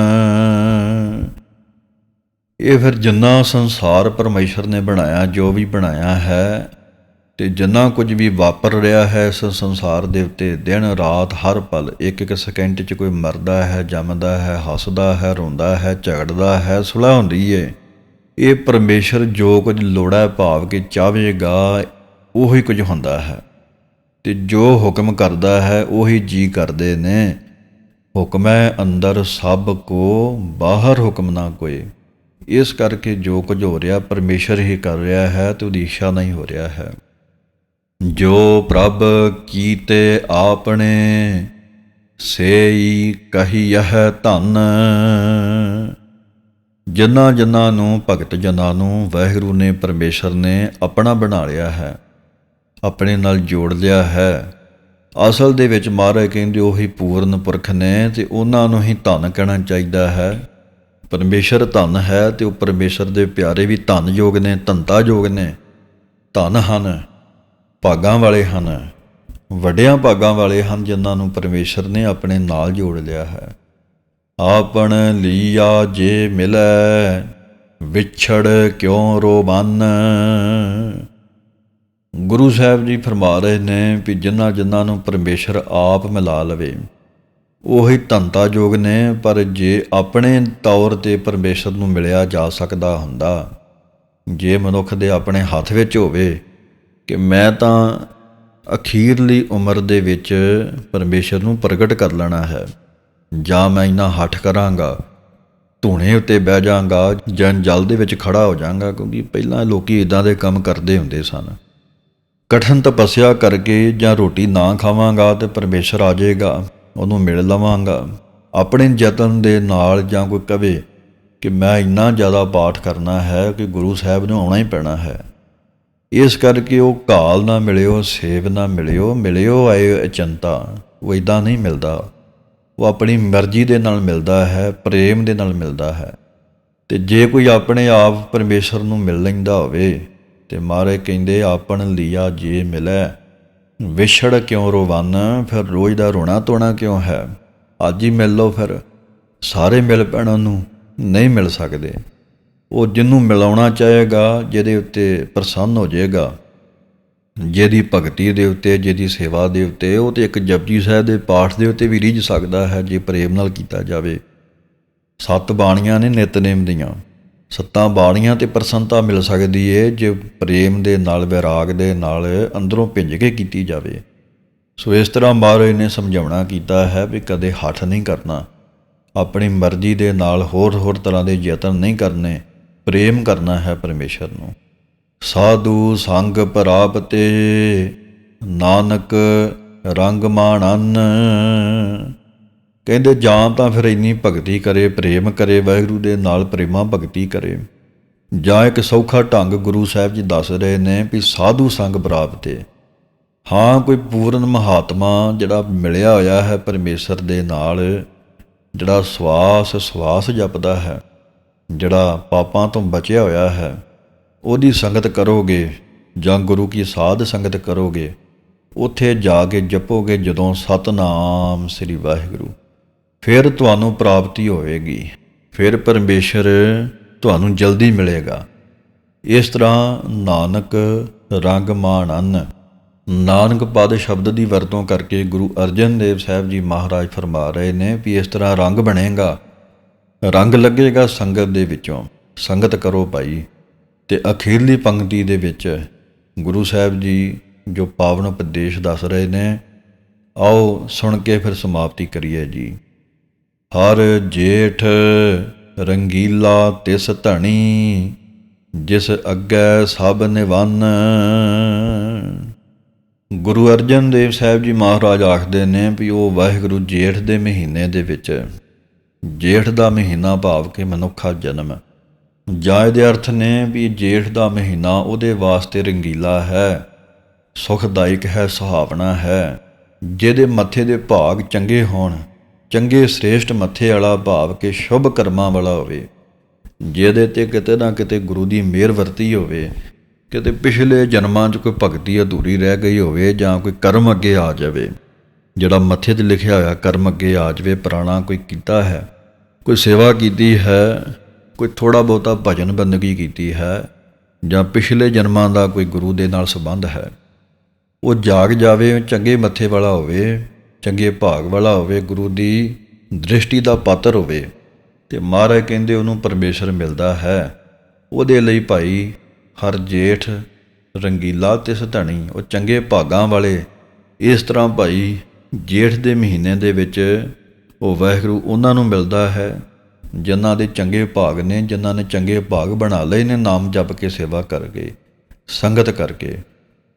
ਇਹ ਫਿਰ ਜਿੰਨਾ ਸੰਸਾਰ ਪਰਮੇਸ਼ਰ ਨੇ ਬਣਾਇਆ, ਜੋ ਵੀ ਬਣਾਇਆ ਹੈ, ਤੇ ਜਿੰਨਾ ਕੁਝ ਵੀ ਵਾਪਰ ਰਿਹਾ ਹੈ ਇਸ ਸੰਸਾਰ ਦੇ ਉੱਤੇ, ਦਿਨ, ਰਾਤ, ਹਰ ਪਲ ਇੱਕ ਇੱਕ ਸਕਿੰਟ 'ਚ ਕੋਈ ਮਰਦਾ ਹੈ, ਜੰਮਦਾ ਹੈ, ਹੱਸਦਾ ਹੈ, ਰੋਂਦਾ ਹੈ, ਝਗੜਦਾ ਹੈ, ਸੁਲਹ ਹੁੰਦੀ ਹੈ ਇਹ ਪਰਮੇਸ਼ਰ ਜੋ ਕੁਝ ਲੋੜਾ ਭਾਵ ਕੇ ਚਾਹੇਗਾ ਉਹੀ ਕੁਝ ਹੁੰਦਾ ਹੈ। ਤੇ ਜੋ ਹੁਕਮ ਕਰਦਾ ਹੈ, ਉਹੀ ਜੀ ਕਰਦੇ ਨੇ। ਹੁਕਮ ਹੈ ਅੰਦਰ ਸਭ ਕੋ, ਬਾਹਰ ਹੁਕਮ ਨਾ ਕੋਈ। ਇਸ ਕਰਕੇ ਜੋ ਕੁਝ ਹੋ ਰਿਹਾ, ਪਰਮੇਸ਼ਰ ਹੀ ਕਰ ਰਿਹਾ ਹੈ ਤੇ ਉਹਦੀ ਇੱਛਾ ਨਹੀਂ ਹੋ ਰਿਹਾ ਹੈ। ਜੋ ਪ੍ਰਭ ਕੀਤੇ ਆਪਣੇ ਸੇਈ ਕਹੀਹ ਧਨ। ਜਿਨ੍ਹਾਂ ਜਿਨ੍ਹਾਂ ਨੂੰ, ਭਗਤ ਜਨਾਂ ਨੂੰ ਵਾਹਿਗੁਰੂ ਨੇ, ਪਰਮੇਸ਼ਰ ਨੇ ਆਪਣਾ ਬਣਾ ਲਿਆ ਹੈ, ਆਪਣੇ ਨਾਲ ਜੋੜ ਲਿਆ ਹੈ। ਅਸਲ ਦੇ ਵਿੱਚ ਮਹਾਰਾਜ ਕਹਿੰਦੇ ਉਹੀ ਪੂਰਨ ਪੁਰਖ ਨੇ ਤੇ ਉਹਨਾਂ ਨੂੰ ਹੀ ਧਨ ਕਹਿਣਾ ਚਾਹੀਦਾ ਹੈ। ਪਰਮੇਸ਼ਰ ਧਨ ਹੈ ਤੇ ਉਹ ਪਰਮੇਸ਼ਰ ਦੇ ਪਿਆਰੇ ਵੀ ਧਨ ਯੋਗ ਨੇ ਧੰਤਾ ਯੋਗ ਨੇ। ਧਨ ਹਨ, ਭਾਗਾਂ ਵਾਲੇ ਹਨ, ਵੱਡਿਆਂ ਭਾਗਾਂ ਵਾਲੇ ਹਨ ਜਿਨ੍ਹਾਂ ਨੂੰ ਪਰਮੇਸ਼ਰ ਨੇ ਆਪਣੇ ਨਾਲ ਜੋੜ ਲਿਆ ਹੈ। ਆਪਣ ਲੀਆ ਜੇ ਮਿਲੈ, ਵਿਛੜ ਕਿਉ ਰੋਬਨ ਗੁਰੂ ਸਾਹਿਬ ਜੀ ਫਰਮਾ ਰਹੇ ਨੇ ਵੀ ਜਿਨ੍ਹਾਂ ਜਿਨ੍ਹਾਂ ਨੂੰ ਪਰਮੇਸ਼ਰ ਆਪ ਮਿਲਾ ਲਵੇ। ਉਹੀ ਧੰਤਾ ਯੋਗ ਨੇ, ਪਰ ਜੇ ਆਪਣੇ ਤੌਰ ਤੇ ਪਰਮੇਸ਼ਰ ਨੂੰ ਮਿਲਿਆ ਜਾ ਸਕਦਾ ਹੁੰਦਾ, ਜੇ ਮਨੁੱਖ ਦੇ ਆਪਣੇ ਹੱਥ ਵਿੱਚ ਹੋਵੇ ਕਿ ਮੈਂ ਤਾਂ ਅਖੀਰਲੀ ਉਮਰ ਦੇ ਵਿੱਚ ਪਰਮੇਸ਼ਰ ਨੂੰ ਪ੍ਰਗਟ ਕਰ ਲੈਣਾ ਹੈ, ਜਾਂ ਮੈਂ ਇਨਾ ਹੱਠ ਕਰਾਂਗਾ, ਧੂਣੇ ਉੱਤੇ ਬਹਿ ਜਾਾਂਗਾ ਜਾਂ ਜਲ ਦੇ ਵਿੱਚ ਖੜਾ ਹੋ ਜਾਾਂਗਾ, ਕਿਉਂਕਿ ਪਹਿਲਾਂ ਲੋਕੀ ਇਦਾਂ ਦੇ ਕੰਮ ਕਰਦੇ ਹੁੰਦੇ ਸਨ। ਕਠਨ ਤਪੱਸਿਆ ਕਰਕੇ ਜਾਂ ਰੋਟੀ ਨਾ ਖਾਵਾਂਗਾ ਤੇ ਪਰਮੇਸ਼ਰ ਆ ਜਾਏਗਾ। ਉਹਨੂੰ ਮਿਲ ਲਵਾਂਗਾ। ਆਪਣੇ ਯਤਨ ਦੇ ਨਾਲ ਜਾਂ ਕੋਈ ਕਵੇ ਕਿ ਮੈਂ ਇੰਨਾ ਜ਼ਿਆਦਾ ਪਾਠ ਕਰਨਾ ਹੈ ਕਿ ਗੁਰੂ ਸਾਹਿਬ ਨੂੰ ਆਉਣਾ ਹੀ ਪੈਣਾ ਹੈ। ਇਸ ਕਰਕੇ ਉਹ ਕਾਲ ਨਾ ਮਿਲਿਓ, ਸੇਵ ਨਾ ਮਿਲਿਓ ਮਿਲਿਓ ਆਏ ਅਚੰਤਾ। ਉਹ ਇਦਾਂ ਨਹੀਂ ਮਿਲਦਾ। ਉਹ ਆਪਣੀ ਮਰਜ਼ੀ ਦੇ ਨਾਲ ਮਿਲਦਾ ਹੈ, ਪ੍ਰੇਮ ਦੇ ਨਾਲ ਮਿਲਦਾ ਹੈ। ਤੇ ਜੇ ਕੋਈ ਆਪਣੇ ਆਪ ਪਰਮੇਸ਼ਰ ਨੂੰ ਮਿਲ ਲੈਂਦਾ ਹੋਵੇ ਤੇ ਮਹਾਰਾਜ ਕਹਿੰਦੇ, ਆਪਣ ਲੀਆ ਜੇ ਮਿਲੈ ਵਿਛੜ ਕਿਉਂ ਰੋਵਾਨਾ? ਫਿਰ ਰੋਜ਼ ਦਾ ਰੋਣਾ ਤੋਣਾ ਕਿਉਂ ਹੈ? ਅੱਜ ਹੀ ਮਿਲ ਲਓ ਫਿਰ। ਸਾਰੇ ਮਿਲ ਪੈਣ ਨੂੰ ਨਹੀਂ ਮਿਲ ਸਕਦੇ। ਉਹ ਜਿਹਨੂੰ ਮਿਲਾਉਣਾ ਚਾਹੇਗਾ, ਜਿਹਦੇ ਉੱਤੇ ਪ੍ਰਸੰਨ ਹੋ ਜਾਏਗਾ। ਜਿਹਦੀ ਭਗਤੀ ਦੇ ਉੱਤੇ, ਜਿਹਦੀ ਸੇਵਾ ਦੇ ਉੱਤੇ, ਉਹ ਤੇ ਇੱਕ ਜਪਜੀ ਸਾਹਿਬ ਦੇ ਪਾਠ ਦੇ ਉੱਤੇ ਵੀ ਰਿੱਝ ਸਕਦਾ ਹੈ, ਜੇ ਪ੍ਰੇਮ ਨਾਲ ਕੀਤਾ ਜਾਵੇ। ਸੱਤ ਬਾਣੀਆਂ ਨੇ ਨਿਤਨੇਮ ਦੀਆਂ। ਸੱਤਾਂ ਬਾਣੀਆਂ ਤੇ ਪ੍ਰਸੰਨਤਾ ਮਿਲ ਸਕਦੀ ਏ ਜੇ ਪ੍ਰੇਮ ਦੇ ਨਾਲ, ਵਿਰਾਗ ਦੇ ਨਾਲ ਅੰਦਰੋਂ ਭਿੰਜ ਕੇ ਕੀਤੀ ਜਾਵੇ। ਸੋ ਇਸ ਤਰ੍ਹਾਂ ਮਹਾਰਾਜ ਨੇ ਸਮਝਾਉਣਾ ਕੀਤਾ ਹੈ ਵੀ ਕਦੇ ਹੱਠ ਨਹੀਂ ਕਰਨਾ। ਆਪਣੀ ਮਰਜ਼ੀ ਦੇ ਨਾਲ ਹੋਰ ਹੋਰ ਤਰ੍ਹਾਂ ਦੇ ਯਤਨ ਨਹੀਂ ਕਰਨੇ। ਪ੍ਰੇਮ ਕਰਨਾ ਹੈ ਪਰਮੇਸ਼ਰ ਨੂੰ। ਸਾਧੂ ਸੰਗ ਪ੍ਰਾਪਤੇ, ਨਾਨਕ ਰੰਗ ਮਾਣਨ। ਕਹਿੰਦੇ, ਜਾਂ ਤਾਂ ਫਿਰ ਇੰਨੀ ਭਗਤੀ ਕਰੇ, ਪ੍ਰੇਮ ਕਰੇ, ਵਾਹਿਗੁਰੂ ਦੇ ਨਾਲ ਪ੍ਰੇਮਾ ਭਗਤੀ ਕਰੇ। ਜਾਂ ਇੱਕ ਸੌਖਾ ਢੰਗ ਗੁਰੂ ਸਾਹਿਬ ਜੀ ਦੱਸ ਰਹੇ ਨੇ ਵੀ ਸਾਧੂ ਸੰਗ ਪ੍ਰਾਪਤੇ ਹਾਂ, ਕੋਈ ਪੂਰਨ ਮਹਾਤਮਾ ਜਿਹੜਾ ਮਿਲਿਆ ਹੋਇਆ ਹੈ ਪਰਮੇਸ਼ਰ ਦੇ ਨਾਲ, ਜਿਹੜਾ ਸਵਾਸ ਸਵਾਸ ਜਪਦਾ ਹੈ, ਜਿਹੜਾ ਪਾਪਾਂ ਤੋਂ ਬਚਿਆ ਹੋਇਆ ਹੈ, ਉਹਦੀ ਸੰਗਤ ਕਰੋਗੇ ਜਾਂ ਗੁਰੂ ਕੀ ਸਾਧ ਸੰਗਤ ਕਰੋਗੇ, ਉੱਥੇ ਜਾ ਕੇ ਜਪੋਗੇ ਜਦੋਂ ਸਤਨਾਮ ਸ੍ਰੀ ਵਾਹਿਗੁਰੂ। ਫਿਰ ਤੁਹਾਨੂੰ ਪ੍ਰਾਪਤੀ ਹੋਵੇਗੀ। ਫਿਰ ਪਰਮੇਸ਼ਰ ਤੁਹਾਨੂੰ ਜਲਦੀ ਮਿਲੇਗਾ। ਇਸ ਤਰ੍ਹਾਂ ਨਾਨਕ ਰੰਗ ਮਾਣਨ ਨਾਨਕ ਪਦ ਸ਼ਬਦ ਦੀ ਵਰਤੋਂ ਕਰਕੇ ਗੁਰੂ ਅਰਜਨ ਦੇਵ ਸਾਹਿਬ ਜੀ ਮਹਾਰਾਜ ਫਰਮਾ ਰਹੇ ਨੇ ਵੀ ਇਸ ਤਰ੍ਹਾਂ ਰੰਗ ਬਣੇਗਾ। ਰੰਗ ਲੱਗੇਗਾ ਸੰਗਤ ਦੇ ਵਿੱਚੋਂ। ਸੰਗਤ ਕਰੋ ਭਾਈ। ਤੇ ਅਖੀਰਲੀ ਪੰਕਤੀ ਦੇ ਵਿੱਚ ਗੁਰੂ ਸਾਹਿਬ ਜੀ ਜੋ ਪਾਵਨ ਉਪਦੇਸ਼ ਦੱਸ ਰਹੇ ਨੇ, ਆਓ ਸੁਣ ਕੇ ਫਿਰ ਸਮਾਪਤੀ ਕਰੀਏ ਜੀ। ਹਰ ਜੇਠ ਰੰਗੀਲਾ ਤਿਸ ਧਣੀ, ਜਿਸ ਅੱਗੇ ਸਭ ਨਿਵੰਨ। ਗੁਰੂ ਅਰਜਨ ਦੇਵ ਸਾਹਿਬ ਜੀ ਮਹਾਰਾਜ ਆਖਦੇ ਨੇ ਵੀ ਉਹ ਵਾਹਿਗੁਰੂ ਜੇਠ ਦੇ ਮਹੀਨੇ ਦੇ ਵਿੱਚ ਜੇਠ ਦਾ ਮਹੀਨਾ ਭਾਵ ਕਿ ਮਨੁੱਖਾ ਜਨਮ। ਜਾਇ ਦੇ ਅਰਥ ਨੇ ਵੀ ਜੇਠ ਦਾ ਮਹੀਨਾ ਉਹਦੇ ਵਾਸਤੇ ਰੰਗੀਲਾ ਹੈ, ਸੁਖਦਾਇਕ ਹੈ, ਸੁਹਾਵਣਾ ਹੈ, ਜਿਹਦੇ ਮੱਥੇ ਦੇ ਭਾਗ ਚੰਗੇ ਹੋਣ। ਚੰਗੇ ਸ੍ਰੇਸ਼ਟ ਮੱਥੇ ਵਾਲਾ ਭਾਵ ਕਿ ਸ਼ੁਭ ਕਰਮਾਂ ਵਾਲਾ ਹੋਵੇ, ਜਿਹਦੇ ਤੇ ਕਿਤੇ ਨਾ ਕਿਤੇ ਗੁਰੂ ਦੀ ਮਿਹਰ ਵਰਤੀ ਹੋਵੇ, ਕਿਤੇ ਪਿਛਲੇ ਜਨਮਾਂ 'ਚ ਕੋਈ ਭਗਤੀ ਅਧੂਰੀ ਰਹਿ ਗਈ ਹੋਵੇ ਜਾਂ ਕੋਈ ਕਰਮ ਅੱਗੇ ਆ ਜਾਵੇ, ਜਿਹੜਾ ਮੱਥੇ ਤੇ ਲਿਖਿਆ ਹੋਇਆ ਕਰਮ ਅੱਗੇ ਆ ਜਾਵੇ, ਪੁਰਾਣਾ ਕੋਈ ਕੀਤਾ ਹੈ, ਕੋਈ ਸੇਵਾ ਕੀਤੀ ਹੈ, ਕੋਈ ਥੋੜਾ ਬਹੁਤਾ ਭਜਨ ਬੰਦਗੀ ਕੀਤੀ ਹੈ, ਜਾਂ ਪਿਛਲੇ ਜਨਮਾਂ ਦਾ ਕੋਈ ਗੁਰੂ ਦੇ ਨਾਲ ਸੰਬੰਧ ਹੈ, ਉਹ ਜਾਗ ਜਾਵੇ, ਚੰਗੇ ਮੱਥੇ ਵਾਲਾ ਹੋਵੇ ਚੰਗੇ ਭਾਗ ਵਾਲਾ ਹੋਵੇ, ਗੁਰੂ ਦੀ ਦ੍ਰਿਸ਼ਟੀ ਦਾ ਪਾਤਰ ਹੋਵੇ ਤੇ ਮਹਾਰਾਜ ਕਹਿੰਦੇ ਉਹਨੂੰ ਪਰਮੇਸ਼ਰ ਮਿਲਦਾ ਹੈ। ਉਹਦੇ ਲਈ ਭਾਈ ਹਰ ਜੇਠ, ਰੰਗੀਲਾ ਤੇ ਸਧਣੀ, ਉਹ ਚੰਗੇ ਭਾਗਾਂ ਵਾਲੇ। ਇਸ ਤਰ੍ਹਾਂ ਭਾਈ ਜੇਠ ਦੇ ਮਹੀਨੇ ਦੇ ਵਿੱਚ ਉਹ ਵਾਹਿਗੁਰੂ ਉਹਨਾਂ ਨੂੰ ਮਿਲਦਾ ਹੈ, ਜਿਨ੍ਹਾਂ ਦੇ ਚੰਗੇ ਭਾਗ ਨੇ, ਜਿਨ੍ਹਾਂ ਨੇ ਚੰਗੇ ਭਾਗ ਬਣਾ ਲਏ ਨੇ, ਨਾਮ ਜਪ ਕੇ ਸੇਵਾ ਕਰਕੇ, ਸੰਗਤ ਕਰਕੇ।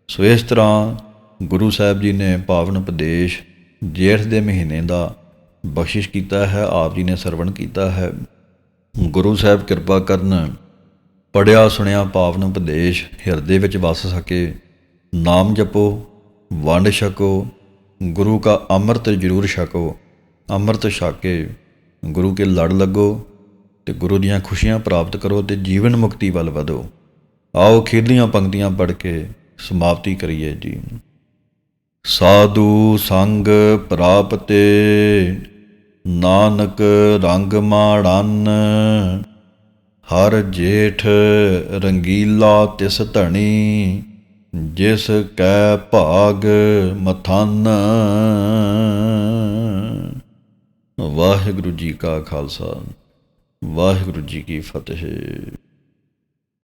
ਸੋ ਇਸ ਤਰ੍ਹਾਂ ਗੁਰੂ ਸਾਹਿਬ ਜੀ ਨੇ ਪਾਵਨ ਉਪਦੇਸ਼ ਜੇਠ ਦੇ ਮਹੀਨੇ ਦਾ ਬਖਸ਼ਿਸ਼ ਕੀਤਾ ਹੈ, ਆਪ ਜੀ ਨੇ ਸਰਵਣ ਕੀਤਾ ਹੈ। ਗੁਰੂ ਸਾਹਿਬ ਕਿਰਪਾ ਕਰਨ ਪੜਿਆ ਸੁਣਿਆ ਪਾਵਨ ਉਪਦੇਸ਼ ਹਿਰਦੇ ਵਿੱਚ ਵਸ ਸਕੇ, ਨਾਮ ਜਪੋ, ਵੰਡ ਛਕੋ, ਗੁਰੂ ਕਾ ਅੰਮ੍ਰਿਤ ਜ਼ਰੂਰ ਛਕੋ, ਅੰਮ੍ਰਿਤ ਛਕ ਕੇ ਗੁਰੂ ਕੇ ਲੜ ਲੱਗੋ ਤੇ ਗੁਰੂ ਦੀਆਂ ਖੁਸ਼ੀਆਂ ਪ੍ਰਾਪਤ ਕਰੋ ਤੇ ਜੀਵਨ ਮੁਕਤੀ ਵੱਲ ਵਧੋ। ਆਓ ਖੇਲੀਆਂ ਪੰਕਤੀਆਂ ਪੜ੍ਹ ਕੇ ਸਮਾਪਤੀ ਕਰੀਏ ਜੀ। ਸਾਧੂ ਸੰਗ ਪ੍ਰਾਪਤੇ, ਨਾਨਕ ਰੰਗ ਮਾੜਨ, ਹਰ ਜੇਠ ਰੰਗੀਲਾ ਤਿਸ ਧਣੀ, ਜਿਸ ਕੈ ਭਾਗ ਮਥਨ। ਵਾਹਿਗੁਰੂ ਜੀ ਕਾ ਖਾਲਸਾ, ਵਾਹਿਗੁਰੂ ਜੀ ਕੀ ਫਤਿਹ।